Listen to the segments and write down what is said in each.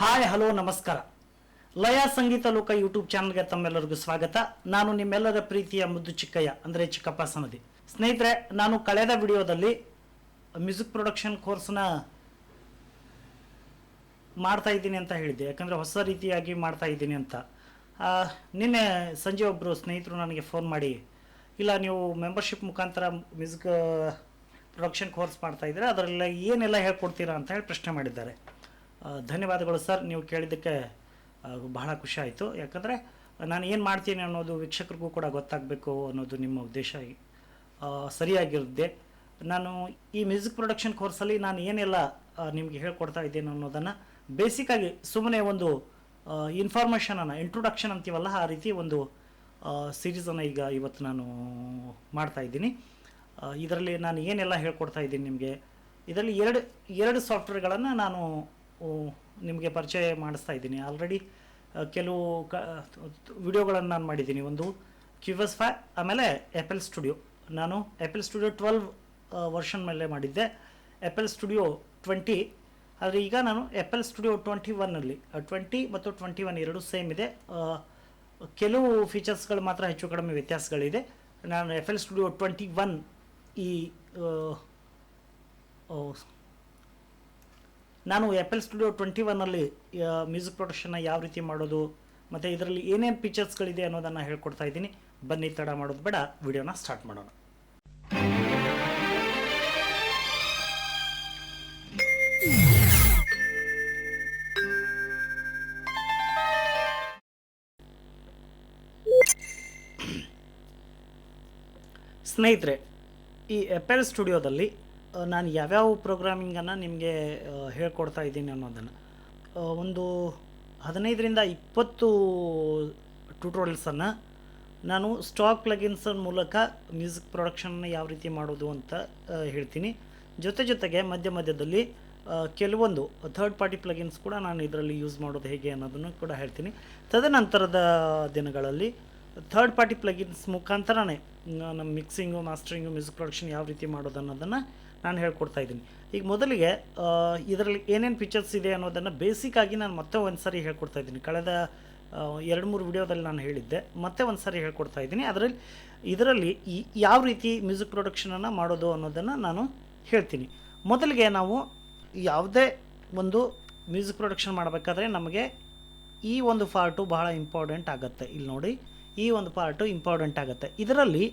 Hi, hello, ನಮಸ್ಕಾರ. ಲಯ Sangeetha Loka YouTube ಚಾನಲ್ಗೆ ತಮ್ಮೆಲ್ಲರಿಗೂ ಸ್ವಾಗತ. ನಾನು ನಿಮ್ಮೆಲ್ಲರ ಪ್ರೀತಿಯ ಮುದ್ದು ಚಿಕ್ಕಯ್ಯ, ಅಂದರೆ ಚಿಕ್ಕಪ್ಪ ಸನದಿ ಸ್ನೇಹಿತರೆ, ನಾನು ಕಳೆದ ವಿಡಿಯೋದಲ್ಲಿ ಮ್ಯೂಸಿಕ್ ಪ್ರೊಡಕ್ಷನ್ ಕೋರ್ಸ್ನ ಮಾಡ್ತಾ ಇದ್ದೀನಿ ಅಂತ ಹೇಳಿದ್ದೆ. ಯಾಕಂದರೆ ಹೊಸ ರೀತಿಯಾಗಿ ಮಾಡ್ತಾ ಇದ್ದೀನಿ ಅಂತ. ನಿನ್ನೆ ಸಂಜೆ ಒಬ್ಬರು ಸ್ನೇಹಿತರು ನನಗೆ ಫೋನ್ ಮಾಡಿ, ಇಲ್ಲ, ನೀವು ಮೆಂಬರ್ಶಿಪ್ ಮುಖಾಂತರ ಮ್ಯೂಸಿಕ್ ಪ್ರೊಡಕ್ಷನ್ ಕೋರ್ಸ್ ಮಾಡ್ತಾ ಇದ್ದೀರಾ? ಅದರಲ್ಲಿ ಏನೆಲ್ಲ ಹೇಳ್ಕೊಡ್ತೀರಾ? ಅಂತ ಹೇಳಿ ಪ್ರಶ್ನೆ ಮಾಡಿದ್ದಾರೆ. ಧನ್ಯವಾದಗಳು ಸರ್, ನೀವು ಕೇಳಿದ್ದಕ್ಕೆ ಬಹಳ ಖುಷಿ ಆಯಿತು. ಯಾಕಂದರೆ, ನಾನು ಏನು ಮಾಡ್ತೀನಿ ಅನ್ನೋದು ವೀಕ್ಷಕರಿಗೂ ಕೂಡ ಗೊತ್ತಾಗಬೇಕು ಅನ್ನೋದು ನಿಮ್ಮ ಉದ್ದೇಶ. ಸರಿಯಾಗಿರುತ್ತೆ. ನಾನು ಈ ಮ್ಯೂಸಿಕ್ ಪ್ರೊಡಕ್ಷನ್ ಕೋರ್ಸಲ್ಲಿ ನಾನು ಏನೆಲ್ಲ ನಿಮಗೆ ಹೇಳ್ಕೊಡ್ತಾ ಇದ್ದೇನೆ ಅನ್ನೋದನ್ನು ಬೇಸಿಕ್ಕಾಗಿ ಸುಮ್ಮನೆ ಒಂದು ಇನ್ಫಾರ್ಮೇಷನನ್ನು ಇಂಟ್ರೊಡಕ್ಷನ್ ಅಂತೀವಲ್ಲ, ಆ ರೀತಿ ಒಂದು ಸೀರೀಸನ್ನು ಈಗ ಇವತ್ತು ನಾನು ಮಾಡ್ತಾ ಇದ್ದೀನಿ. ಇದರಲ್ಲಿ ನಾನು ಏನೆಲ್ಲ ಹೇಳ್ಕೊಡ್ತಾ ಇದ್ದೀನಿ ನಿಮಗೆ. ಇದರಲ್ಲಿ ಎರಡು ಎರಡು ಸಾಫ್ಟ್ವೇರ್ಗಳನ್ನು ನಾನು ನಿಮಗೆ ಪರಿಚಯ ಮಾಡಿಸ್ತಾ ಇದ್ದೀನಿ. ಆಲ್ರೆಡಿ ಕೆಲವು ಕ, ವಿಡಿಯೋಗಳನ್ನು ನಾನು ಮಾಡಿದ್ದೀನಿ. ಒಂದು ಕ್ಯೂಬಸ್ ಫೈ ಆಮೇಲೆ ಆ್ಯಪಲ್ ಸ್ಟುಡಿಯೋ ನಾನು ಆ್ಯಪಲ್ ಸ್ಟುಡಿಯೋ ಟ್ವೆಲ್ವ್ ವರ್ಷನ್ ಮೇಲೆ ಮಾಡಿದ್ದೆ. ಆ್ಯಪಲ್ ಸ್ಟುಡಿಯೋ ಟ್ವೆಂಟಿ ಆದರೆ ಈಗ ನಾನು ಆ್ಯಪಲ್ ಸ್ಟುಡಿಯೋ ಟ್ವೆಂಟಿ ಒನ್ನಲ್ಲಿ ಟ್ವೆಂಟಿ ಮತ್ತು ಟ್ವೆಂಟಿ ಒನ್ ಎರಡು ಸೇಮ್ ಇದೆ. ಕೆಲವು ಫೀಚರ್ಸ್ಗಳು ಮಾತ್ರ ಹೆಚ್ಚು ಕಡಿಮೆ ವ್ಯತ್ಯಾಸಗಳಿದೆ. ನಾನು F L studio twenty one ಈ ನಾನು ಎಪಲ್ ಸ್ಟುಡಿಯೋ ಟ್ವೆಂಟಿ ಒನ್ನಲ್ಲಿ ಮ್ಯೂಸಿಕ್ ಪ್ರೊಡಕ್ಷನ್ನ ಯಾವ ರೀತಿ ಮಾಡೋದು, ಮತ್ತು ಇದರಲ್ಲಿ ಏನೇನು ಫೀಚರ್ಸ್ಗಳಿದೆ ಅನ್ನೋದನ್ನು ಹೇಳ್ಕೊಡ್ತಾ ಇದ್ದೀನಿ. ಬನ್ನಿ, ತಡ ಮಾಡೋದು ಬೇಡ. ವಿಡಿಯೋನ ಸ್ಟಾರ್ಟ್ ಮಾಡೋಣ. ಸ್ನೇಹಿತರೆ, ಈ ಎಪಲ್ ಸ್ಟುಡಿಯೋದಲ್ಲಿ ನಾನು ಯಾವ್ಯಾವ ಪ್ರೋಗ್ರಾಮಿಂಗನ್ನು ನಿಮಗೆ ಹೇಳ್ಕೊಡ್ತಾ ಇದ್ದೀನಿ ಅನ್ನೋದನ್ನು. ಒಂದು ಹದಿನೈದರಿಂದ ಇಪ್ಪತ್ತು ಟ್ಯೂಟೋರಿಯಲ್ಸನ್ನು ನಾನು ಸ್ಟಾಕ್ ಪ್ಲಗಿನ್ಸ್ ಮೂಲಕ ಮ್ಯೂಸಿಕ್ ಪ್ರೊಡಕ್ಷನ್ನ ಯಾವ ರೀತಿ ಮಾಡೋದು ಅಂತ ಹೇಳ್ತೀನಿ. ಜೊತೆ ಜೊತೆಗೆ ಮಧ್ಯ ಮಧ್ಯದಲ್ಲಿ ಕೆಲವೊಂದು ಥರ್ಡ್ ಪಾರ್ಟಿ ಪ್ಲಗಿನ್ಸ್ ಕೂಡ ನಾನು ಇದರಲ್ಲಿ ಯೂಸ್ ಮಾಡೋದು ಹೇಗೆ ಅನ್ನೋದನ್ನು ಕೂಡ ಹೇಳ್ತೀನಿ. ತದನಂತರದ ದಿನಗಳಲ್ಲಿ ಥರ್ಡ್ ಪಾರ್ಟಿ ಪ್ಲಗಿನ್ಸ್ ಮುಖಾಂತರನೇ ನಮ್ಮ ಮಿಕ್ಸಿಂಗು ಮಾಸ್ಟ್ರಿಂಗು ಮ್ಯೂಸಿಕ್ ಪ್ರೊಡಕ್ಷನ್ ಯಾವ ರೀತಿ ಮಾಡೋದು ಅನ್ನೋದನ್ನು ನಾನು ಹೇಳ್ಕೊಡ್ತಾ ಇದ್ದೀನಿ. ಈಗ ಮೊದಲಿಗೆ ಇದರಲ್ಲಿ ಏನೇನು ಫೀಚರ್ಸ್ ಇದೆ ಅನ್ನೋದನ್ನು ಬೇಸಿಕ್ಕಾಗಿ ನಾನು ಮತ್ತೆ ಒಂದು ಸಾರಿ ಹೇಳ್ಕೊಡ್ತಾ ಇದ್ದೀನಿ. ಕಳೆದ ಎರಡು ಮೂರು ವಿಡಿಯೋದಲ್ಲಿ ನಾನು ಹೇಳಿದ್ದೆ. ಮತ್ತೆ ಒಂದು ಸಾರಿ ಹೇಳ್ಕೊಡ್ತಾ ಇದ್ದೀನಿ. ಅದರಲ್ಲಿ, ಇದರಲ್ಲಿ ಯಾವ ರೀತಿ ಮ್ಯೂಸಿಕ್ ಪ್ರೊಡಕ್ಷನನ್ನು ಮಾಡೋದು ಅನ್ನೋದನ್ನು ನಾನು ಹೇಳ್ತೀನಿ. ಮೊದಲಿಗೆ ನಾವು ಯಾವುದೇ ಒಂದು ಮ್ಯೂಸಿಕ್ ಪ್ರೊಡಕ್ಷನ್ ಮಾಡಬೇಕಾದ್ರೆ ನಮಗೆ ಈ ಒಂದು ಪಾರ್ಟು ಬಹಳ ಇಂಪಾರ್ಟೆಂಟ್ ಆಗುತ್ತೆ. ಇಲ್ಲಿ ನೋಡಿ, ಈ ಒಂದು ಪಾರ್ಟು ಇಂಪಾರ್ಟೆಂಟ್ ಆಗುತ್ತೆ. ಇದರಲ್ಲಿ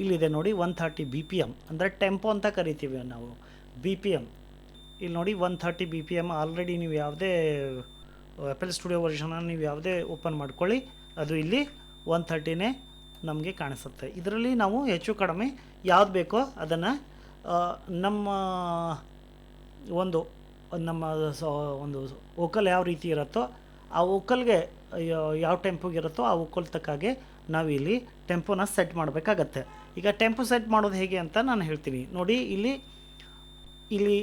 ಇಲ್ಲಿದೆ ನೋಡಿ one thirty B P M ಅಂದರೆ ಟೆಂಪೋ ಅಂತ ಕರಿತೀವಿ ನಾವು. B P M. ಇಲ್ಲಿ ನೋಡಿ one thirty B P M already ನೀವು ಯಾವುದೇ ಆ್ಯಪಲ್ ಸ್ಟುಡಿಯೋ ವರ್ಷನ ನೀವು ಯಾವುದೇ ಓಪನ್ ಮಾಡ್ಕೊಳ್ಳಿ. ಅದು ಇಲ್ಲಿ ಒನ್ ಥರ್ಟಿನೇ ನಮಗೆ ಕಾಣಿಸುತ್ತೆ. ಇದರಲ್ಲಿ ನಾವು ಹೆಚ್ಚು ಕಡಿಮೆ ಯಾವ್ದು ಬೇಕೋ ಅದನ್ನು ನಮ್ಮ ಒಂದು ನಮ್ಮ ಒಂದು ವೋಕಲ್ ಯಾವ ರೀತಿ ಇರುತ್ತೋ ಆ ವೋಕಲ್ಗೆ ಯಾವ ಟೆಂಪೋಗಿರುತ್ತೋ ಆ ವೋಕಲ್ ತಕ್ಕಾಗೆ ನಾವು ಇಲ್ಲಿ ಟೆಂಪೋನ ಸೆಟ್ ಮಾಡಬೇಕಾಗತ್ತೆ. ಈಗ ಟೆಂಪೋ ಸೆಟ್ ಮಾಡೋದು ಹೇಗೆ ಅಂತ ನಾನು ಹೇಳ್ತೀನಿ. ನೋಡಿ, ಇಲ್ಲಿ ಇಲ್ಲಿ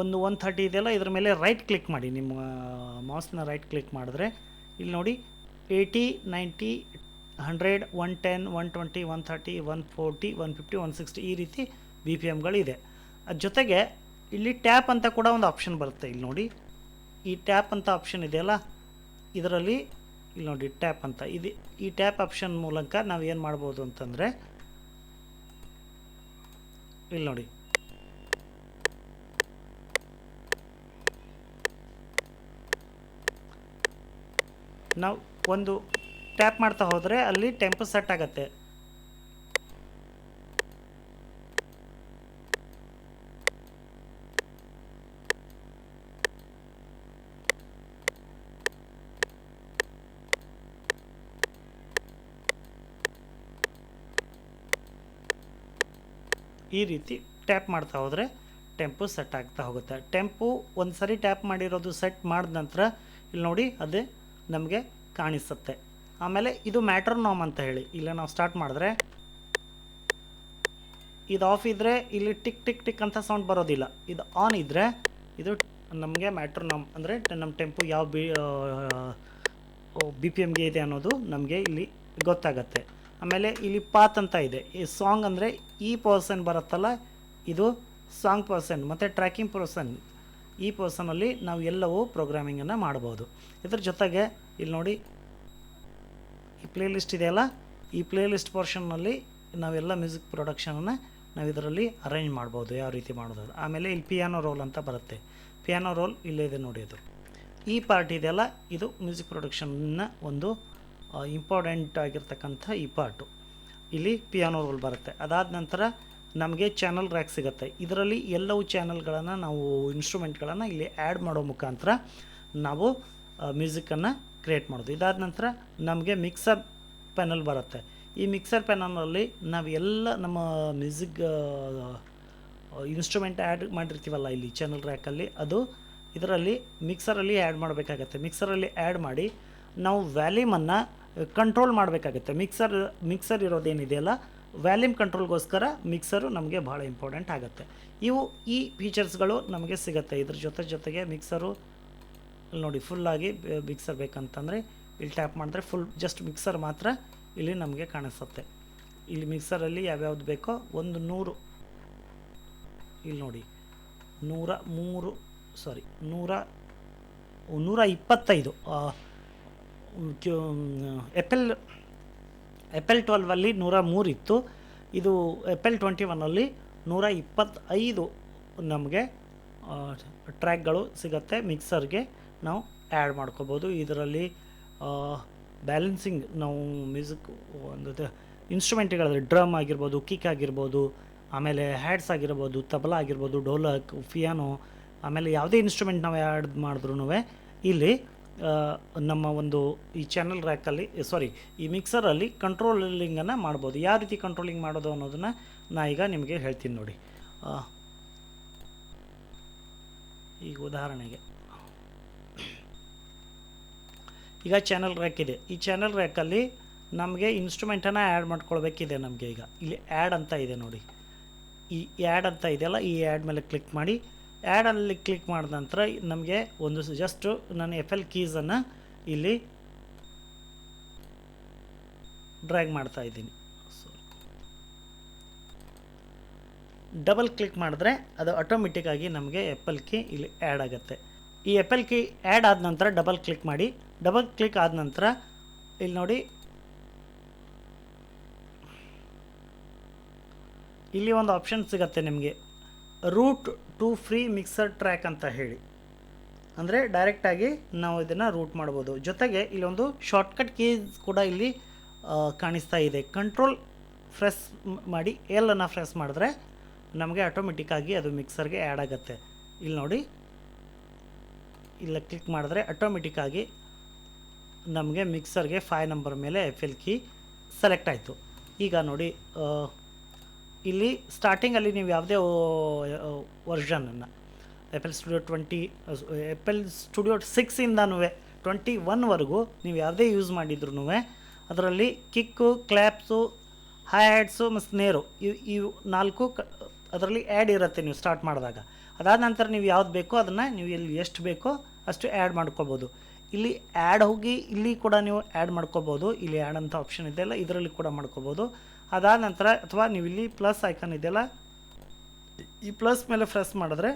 ಒಂದು ಒನ್ ಥರ್ಟಿ ಇದೆಯಲ್ಲ, ಇದ್ರ ಮೇಲೆ ರೈಟ್ ಕ್ಲಿಕ್ ಮಾಡಿ. ನಿಮ್ಮ ಮೌಸ್ನ ರೈಟ್ ಕ್ಲಿಕ್ ಮಾಡಿದ್ರೆ, ಇಲ್ಲಿ ನೋಡಿ, eighty, ninety, hundred, one ten, one twenty, one thirty, one forty, one fifty, one sixty ಈ ರೀತಿ ಬಿ ಪಿ ಎಮ್ಗಳಿದೆ ಅದ್ರ ಜೊತೆಗೆ ಇಲ್ಲಿ ಟ್ಯಾಪ್ ಅಂತ ಕೂಡ ಒಂದು ಆಪ್ಷನ್ ಬರುತ್ತೆ. ಇಲ್ಲಿ ನೋಡಿ, ಈ ಟ್ಯಾಪ್ ಅಂತ ಆಪ್ಷನ್ ಇದೆಯಲ್ಲ, ಇದರಲ್ಲಿ ಇಲ್ಲಿ ನೋಡಿ ಟ್ಯಾಪ್ ಅಂತ. ಇದು ಈ ಟ್ಯಾಪ್ ಆಪ್ಷನ್ ಮೂಲಕ ನಾವು ಏನು ಮಾಡ್ಬೋದು ಅಂತಂದರೆ, ಇಲ್ಲಿ ನೋಡಿ. ನಾವು ಒಂದು ಟ್ಯಾಪ್ ಮಾಡ್ತಾ ಹೋದರೆ ಅಲ್ಲಿ ಟೆಂಪೋ ಸೆಟ್ ಆಗುತ್ತೆ. ಈ ರೀತಿ ಟ್ಯಾಪ್ ಮಾಡ್ತಾ ಹೋದರೆ ಟೆಂಪೋ ಸೆಟ್ ಆಗ್ತಾ ಹೋಗುತ್ತೆ. ಟೆಂಪು ಒಂದು ಸರಿ ಟ್ಯಾಪ್ ಮಾಡಿರೋದು ಸೆಟ್ ಮಾಡಿದ ನಂತರ ಇಲ್ಲಿ ನೋಡಿ ಅದೇ ನಮಗೆ ಕಾಣಿಸುತ್ತೆ. ಆಮೇಲೆ ಇದು ಮ್ಯಾಟ್ರ್ ನಾಮ್ ಅಂತ ಹೇಳಿ. ಇಲ್ಲ ನಾವು ಸ್ಟಾರ್ಟ್ ಮಾಡಿದ್ರೆ ಇದು ಆಫ್ ಇದ್ದರೆ ಇಲ್ಲಿ ಟಿಕ್ ಟಿಕ್ ಟಿಕ್ ಅಂತ ಸೌಂಡ್ ಬರೋದಿಲ್ಲ. ಇದು ಆನ್ ಇದ್ದರೆ ಇದು ನಮಗೆ ಮ್ಯಾಟ್ರ್ ನಾಮ್ ಅಂದರೆ ನಮ್ಮ ಟೆಂಪೋ ಯಾವ ಬಿ ಬಿ ಪಿ ಎಮ್ಗೆ ಇದೆ ಅನ್ನೋದು ನಮಗೆ ಇಲ್ಲಿ ಗೊತ್ತಾಗತ್ತೆ. ಆಮೇಲೆ ಇಲ್ಲಿ ಪಾತ್ ಅಂತ ಇದೆ. ಈ ಸಾಂಗ್ ಅಂದರೆ ಈ ಪರ್ಸನ್ ಬರುತ್ತಲ್ಲ, ಇದು ಸಾಂಗ್ ಪರ್ಸನ್ ಮತ್ತು ಟ್ರ್ಯಾಕಿಂಗ್ ಪರ್ಸನ್ ಈ ಪರ್ಸನಲ್ಲಿ ನಾವು ಎಲ್ಲವೂ ಪ್ರೋಗ್ರಾಮಿಂಗನ್ನು ಮಾಡ್ಬೋದು. ಇದ್ರ ಜೊತೆಗೆ ಇಲ್ಲಿ ನೋಡಿ, ಈ ಪ್ಲೇಲಿಸ್ಟ್ ಇದೆಯಲ್ಲ, ಈ ಪ್ಲೇಲಿಸ್ಟ್ ಪೋರ್ಷನ್ನಲ್ಲಿ ನಾವೆಲ್ಲ ಮ್ಯೂಸಿಕ್ ಪ್ರೊಡಕ್ಷನನ್ನು ನಾವು ಇದರಲ್ಲಿ ಅರೇಂಜ್ ಮಾಡ್ಬೋದು, ಯಾವ ರೀತಿ ಮಾಡೋದು. ಆಮೇಲೆ ಇಲ್ಲಿ ಪಿಯಾನೋ ರೋಲ್ ಅಂತ ಬರುತ್ತೆ. ಪಿಯಾನೋ ರೋಲ್ ಇಲ್ಲೇ ಇದೆ ನೋಡಿ ಅದು. ಈ ಪಾರ್ಟ್ ಇದೆಯಲ್ಲ, ಇದು ಮ್ಯೂಸಿಕ್ ಪ್ರೊಡಕ್ಷನ್ನ ಒಂದು ಇಂಪಾರ್ಟೆಂಟ್ ಆಗಿರ್ತಕ್ಕಂಥ ಈ ಪಾರ್ಟು ಇಲ್ಲಿ ಪಿಯಾನೋ ರೋಲ್ ಬರುತ್ತೆ. ಅದಾದ ನಂತರ ನಮಗೆ ಚಾನಲ್ ರ್ಯಾಕ್ ಸಿಗುತ್ತೆ. ಇದರಲ್ಲಿ ಎಲ್ಲವೂ ಚಾನಲ್ಗಳನ್ನು ನಾವು ಇನ್ಸ್ಟ್ರೂಮೆಂಟ್ಗಳನ್ನು ಇಲ್ಲಿ ಆ್ಯಡ್ ಮಾಡೋ ಮುಖಾಂತರ ನಾವು ಮ್ಯೂಸಿಕನ್ನು ಕ್ರಿಯೇಟ್ ಮಾಡೋದು. ಇದಾದ ನಂತರ ನಮಗೆ ಮಿಕ್ಸರ್ ಪ್ಯಾನಲ್ ಬರುತ್ತೆ. ಈ ಮಿಕ್ಸರ್ ಪ್ಯಾನಲ್ನಲ್ಲಿ ನಾವು ಎಲ್ಲ ನಮ್ಮ ಮ್ಯೂಸಿಕ್ ಇನ್ಸ್ಟ್ರೂಮೆಂಟ್ ಆ್ಯಡ್ ಮಾಡಿರ್ತೀವಲ್ಲ ಇಲ್ಲಿ ಚಾನಲ್ ರ್ಯಾಕಲ್ಲಿ ಅದು ಇದರಲ್ಲಿ ಮಿಕ್ಸರಲ್ಲಿ ಆ್ಯಡ್ ಮಾಡಬೇಕಾಗತ್ತೆ. ಮಿಕ್ಸರಲ್ಲಿ ಆ್ಯಡ್ ಮಾಡಿ ನಾವು ವ್ಯಾಲ್ಯೂಮನ್ನು ಕಂಟ್ರೋಲ್ ಮಾಡಬೇಕಾಗುತ್ತೆ. ಮಿಕ್ಸರ್ ಮಿಕ್ಸರ್ ಇರೋದೇನಿದೆಯಲ್ಲ ವ್ಯಾಲ್ಯೂಮ್ ಕಂಟ್ರೋಲ್ಗೋಸ್ಕರ ಮಿಕ್ಸರು ನಮಗೆ ಭಾಳ ಇಂಪಾರ್ಟೆಂಟ್ ಆಗುತ್ತೆ. ಇವು ಈ ಫೀಚರ್ಸ್ಗಳು ನಮಗೆ ಸಿಗುತ್ತೆ. ಇದ್ರ ಜೊತೆ ಜೊತೆಗೆ ಮಿಕ್ಸರು ನೋಡಿ ಫುಲ್ಲಾಗಿ ಮಿಕ್ಸರ್ ಬೇಕಂತಂದರೆ, ಇಲ್ಲಿ ಟ್ಯಾಪ್ ಮಾಡಿದ್ರೆ ಫುಲ್ ಜಸ್ಟ್ ಮಿಕ್ಸರ್ ಮಾತ್ರ ಇಲ್ಲಿ ನಮಗೆ ಕಾಣಿಸುತ್ತೆ. ಇಲ್ಲಿ ಮಿಕ್ಸರಲ್ಲಿ ಯಾವ್ಯಾವ್ದು ಬೇಕೋ ಒಂದು ನೂರು, ಇಲ್ಲಿ ನೋಡಿ, ನೂರ ಮೂರು ಸಾರಿ ನೂರ ನೂರ ಇಪ್ಪತ್ತೈದು ಎಪೆಲ್ ಎಪೆಲ್ ಟ್ವೆಲ್ವಲ್ಲಿ ನೂರ ಮೂರಿತ್ತು ಇದು ಎಪೆಲ್ ಟ್ವೆಂಟಿ ಒನ್ನಲ್ಲಿ ನೂರ ಇಪ್ಪತ್ತೈದು ನಮಗೆ ಟ್ರ್ಯಾಕ್ಗಳು ಸಿಗುತ್ತೆ ಮಿಕ್ಸರ್ಗೆ. ನಾವು ಆ್ಯಡ್ ಮಾಡ್ಕೋಬೋದು. ಇದರಲ್ಲಿ ಬ್ಯಾಲೆನ್ಸಿಂಗ್ ನಾವು ಮ್ಯೂಸಿಕ್ ಒಂದು ಇನ್ಸ್ಟ್ರೂಮೆಂಟ್ಗಳಲ್ಲಿ ಡ್ರಮ್ ಆಗಿರ್ಬೋದು ಕಿಕ್ ಆಗಿರ್ಬೋದು, ಆಮೇಲೆ ಹ್ಯಾಡ್ಸ್ ಆಗಿರ್ಬೋದು, ತಬಲಾ ಆಗಿರ್ಬೋದು, ಡೋಲಕ್ ಫಿಯಾನೋ ಆಮೇಲೆ ಯಾವುದೇ ಇನ್ಸ್ಟ್ರೂಮೆಂಟ್ ನಾವು ಆ್ಯಡ್ ಮಾಡಿದ್ರೂ ಇಲ್ಲಿ ನಮ್ಮ ಒಂದು ಈ ಚಾನಲ್ ರ್ಯಾಕಲ್ಲಿ ಸಾರಿ ಈ ಮಿಕ್ಸರಲ್ಲಿ ಕಂಟ್ರೋಲಿಂಗನ್ನು ಮಾಡ್ಬೋದು. ಯಾವ ರೀತಿ ಕಂಟ್ರೋಲಿಂಗ್ ಮಾಡೋದು ಅನ್ನೋದನ್ನು ನಾ ಈಗ ನಿಮಗೆ ಹೇಳ್ತೀನಿ ನೋಡಿ. ಈಗ ಉದಾಹರಣೆಗೆ. ಈಗ ಚಾನಲ್ ರ್ಯಾಕ್ ಇದೆ. ಈ ಚಾನಲ್ ರ್ಯಾಕಲ್ಲಿ ನಮಗೆ ಇನ್ಸ್ಟ್ರೂಮೆಂಟನ್ನು ಆ್ಯಡ್ ಮಾಡ್ಕೊಳ್ಬೇಕಿದೆ ನಮಗೆ ಈಗ. ಇಲ್ಲಿ ಆ್ಯಡ್ ಅಂತ ಇದೆ ನೋಡಿ. ಈ ಆ್ಯಡ್ ಅಂತ ಇದೆಯಲ್ಲ, ಈ ಆ್ಯಡ್ ಮೇಲೆ ಕ್ಲಿಕ್ ಮಾಡಿ ಆ್ಯಡಲ್ಲಿ ಕ್ಲಿಕ್ ಮಾಡಿದ ನಂತರ ನಮಗೆ ಒಂದು ಜಸ್ಟು ನಾನು ಎಫ್ ಎಲ್ ಕೀಸನ್ನು ಇಲ್ಲಿ ಡ್ರ್ಯಾಗ್ ಮಾಡ್ತಾ ಇದ್ದೀನಿ. ಡಬಲ್ ಕ್ಲಿಕ್ ಮಾಡಿದ್ರೆ ಅದು ಆಟೋಮೆಟಿಕ್ಕಾಗಿ ನಮಗೆ ಎಪ್ಪಲ್ ಕೀ ಇಲ್ಲಿ ಆ್ಯಡ್ ಆಗುತ್ತೆ. ಈ ಎಪ್ಪಲ್ ಕೀ ಆ್ಯಡ್ ಆದ ನಂತರ ಡಬಲ್ ಕ್ಲಿಕ್ ಮಾಡಿ ಡಬಲ್ ಕ್ಲಿಕ್ ಆದ ನಂತರ ಇಲ್ಲಿ ನೋಡಿ, ಇಲ್ಲಿ ಒಂದು ಆಪ್ಷನ್ ಸಿಗುತ್ತೆ ನಿಮಗೆ. Route to free mixer track ಅಂತ ಹೇಳಿ. ಅಂದರೆ ಡೈರೆಕ್ಟಾಗಿ ನಾವು ಇದನ್ನು ರೂಟ್ ಮಾಡ್ಬೋದು. ಜೊತೆಗೆ ಇಲ್ಲೊಂದು ಶಾರ್ಟ್ಕಟ್ ಕೀಸ್ ಕೂಡ ಇಲ್ಲಿ ಕಾಣಿಸ್ತಾ ಇದೆ. ಕಂಟ್ರೋಲ್ ಫ್ರೆಸ್ ಮಾಡಿ ಎಲ್ಲನ್ನು ಫ್ರೆಸ್ ಮಾಡಿದ್ರೆ ನಮಗೆ ಆಟೋಮೆಟಿಕ್ಕಾಗಿ ಅದು ಮಿಕ್ಸರ್ಗೆ ಆ್ಯಡ್ ಆಗುತ್ತೆ. ಇಲ್ಲಿ ನೋಡಿ. ಇಲ್ಲ ಕ್ಲಿಕ್ ಮಾಡಿದ್ರೆ ಆಟೋಮೆಟಿಕ್ಕಾಗಿ ನಮಗೆ ಮಿಕ್ಸರ್ಗೆ ಫೈವ್ ನಂಬರ್ ಮೇಲೆ ಎಫ್ ಎಲ್ ಕೀ ಸೆಲೆಕ್ಟ್ ಆಯಿತು. ಈಗ ನೋಡಿ ಇಲ್ಲಿ ಸ್ಟಾರ್ಟಿಂಗಲ್ಲಿ ನೀವು ಯಾವುದೇ ವರ್ಷನನ್ನು Apple studio twenty Apple studio ಸಿಕ್ಸಿಂದನೂ twenty ಒನ್ವರೆಗೂ ನೀವು ಯಾವುದೇ ಯೂಸ್ ಮಾಡಿದ್ರು ಅದರಲ್ಲಿ ಕಿಕ್ಕು ಕ್ಲ್ಯಾಪ್ಸು ಹೈ ಹ್ಯಾಡ್ಸು ಮತ್ತು ಸ್ನೇರು ಇವು ಇವು ನಾಲ್ಕು ಕ, ಅದರಲ್ಲಿ ಆ್ಯಡ್ ಇರುತ್ತೆ ನೀವು ಸ್ಟಾರ್ಟ್ ಮಾಡಿದಾಗ. ಅದಾದ ನಂತರ ನೀವು ಯಾವ್ದು ಬೇಕೋ ಅದನ್ನು ನೀವು ಇಲ್ಲಿ ಎಷ್ಟು ಬೇಕೋ ಅಷ್ಟು ಆ್ಯಡ್ ಮಾಡ್ಕೋಬೋದು. ಇಲ್ಲಿ ಆ್ಯಡ್ ಹೋಗಿ, ಇಲ್ಲಿ ಕೂಡ ನೀವು ಆ್ಯಡ್ ಮಾಡ್ಕೋಬೋದು. ಇಲ್ಲಿ ಆ್ಯಡ್ ಅಂತ ಆಪ್ಷನ್ ಇದೆಯಲ್ಲ ಇದರಲ್ಲಿ ಕೂಡ ಮಾಡ್ಕೋಬೋದು. ಅದಾದ ನಂತರ ಅಥವಾ ನೀವು ಇಲ್ಲಿ ಪ್ಲಸ್ ಐಕನ್ ಇದೆಯಲ್ಲ, ಈ ಪ್ಲಸ್ ಮೇಲೆ ಫ್ರೆಸ್ ಮಾಡಿದ್ರೆ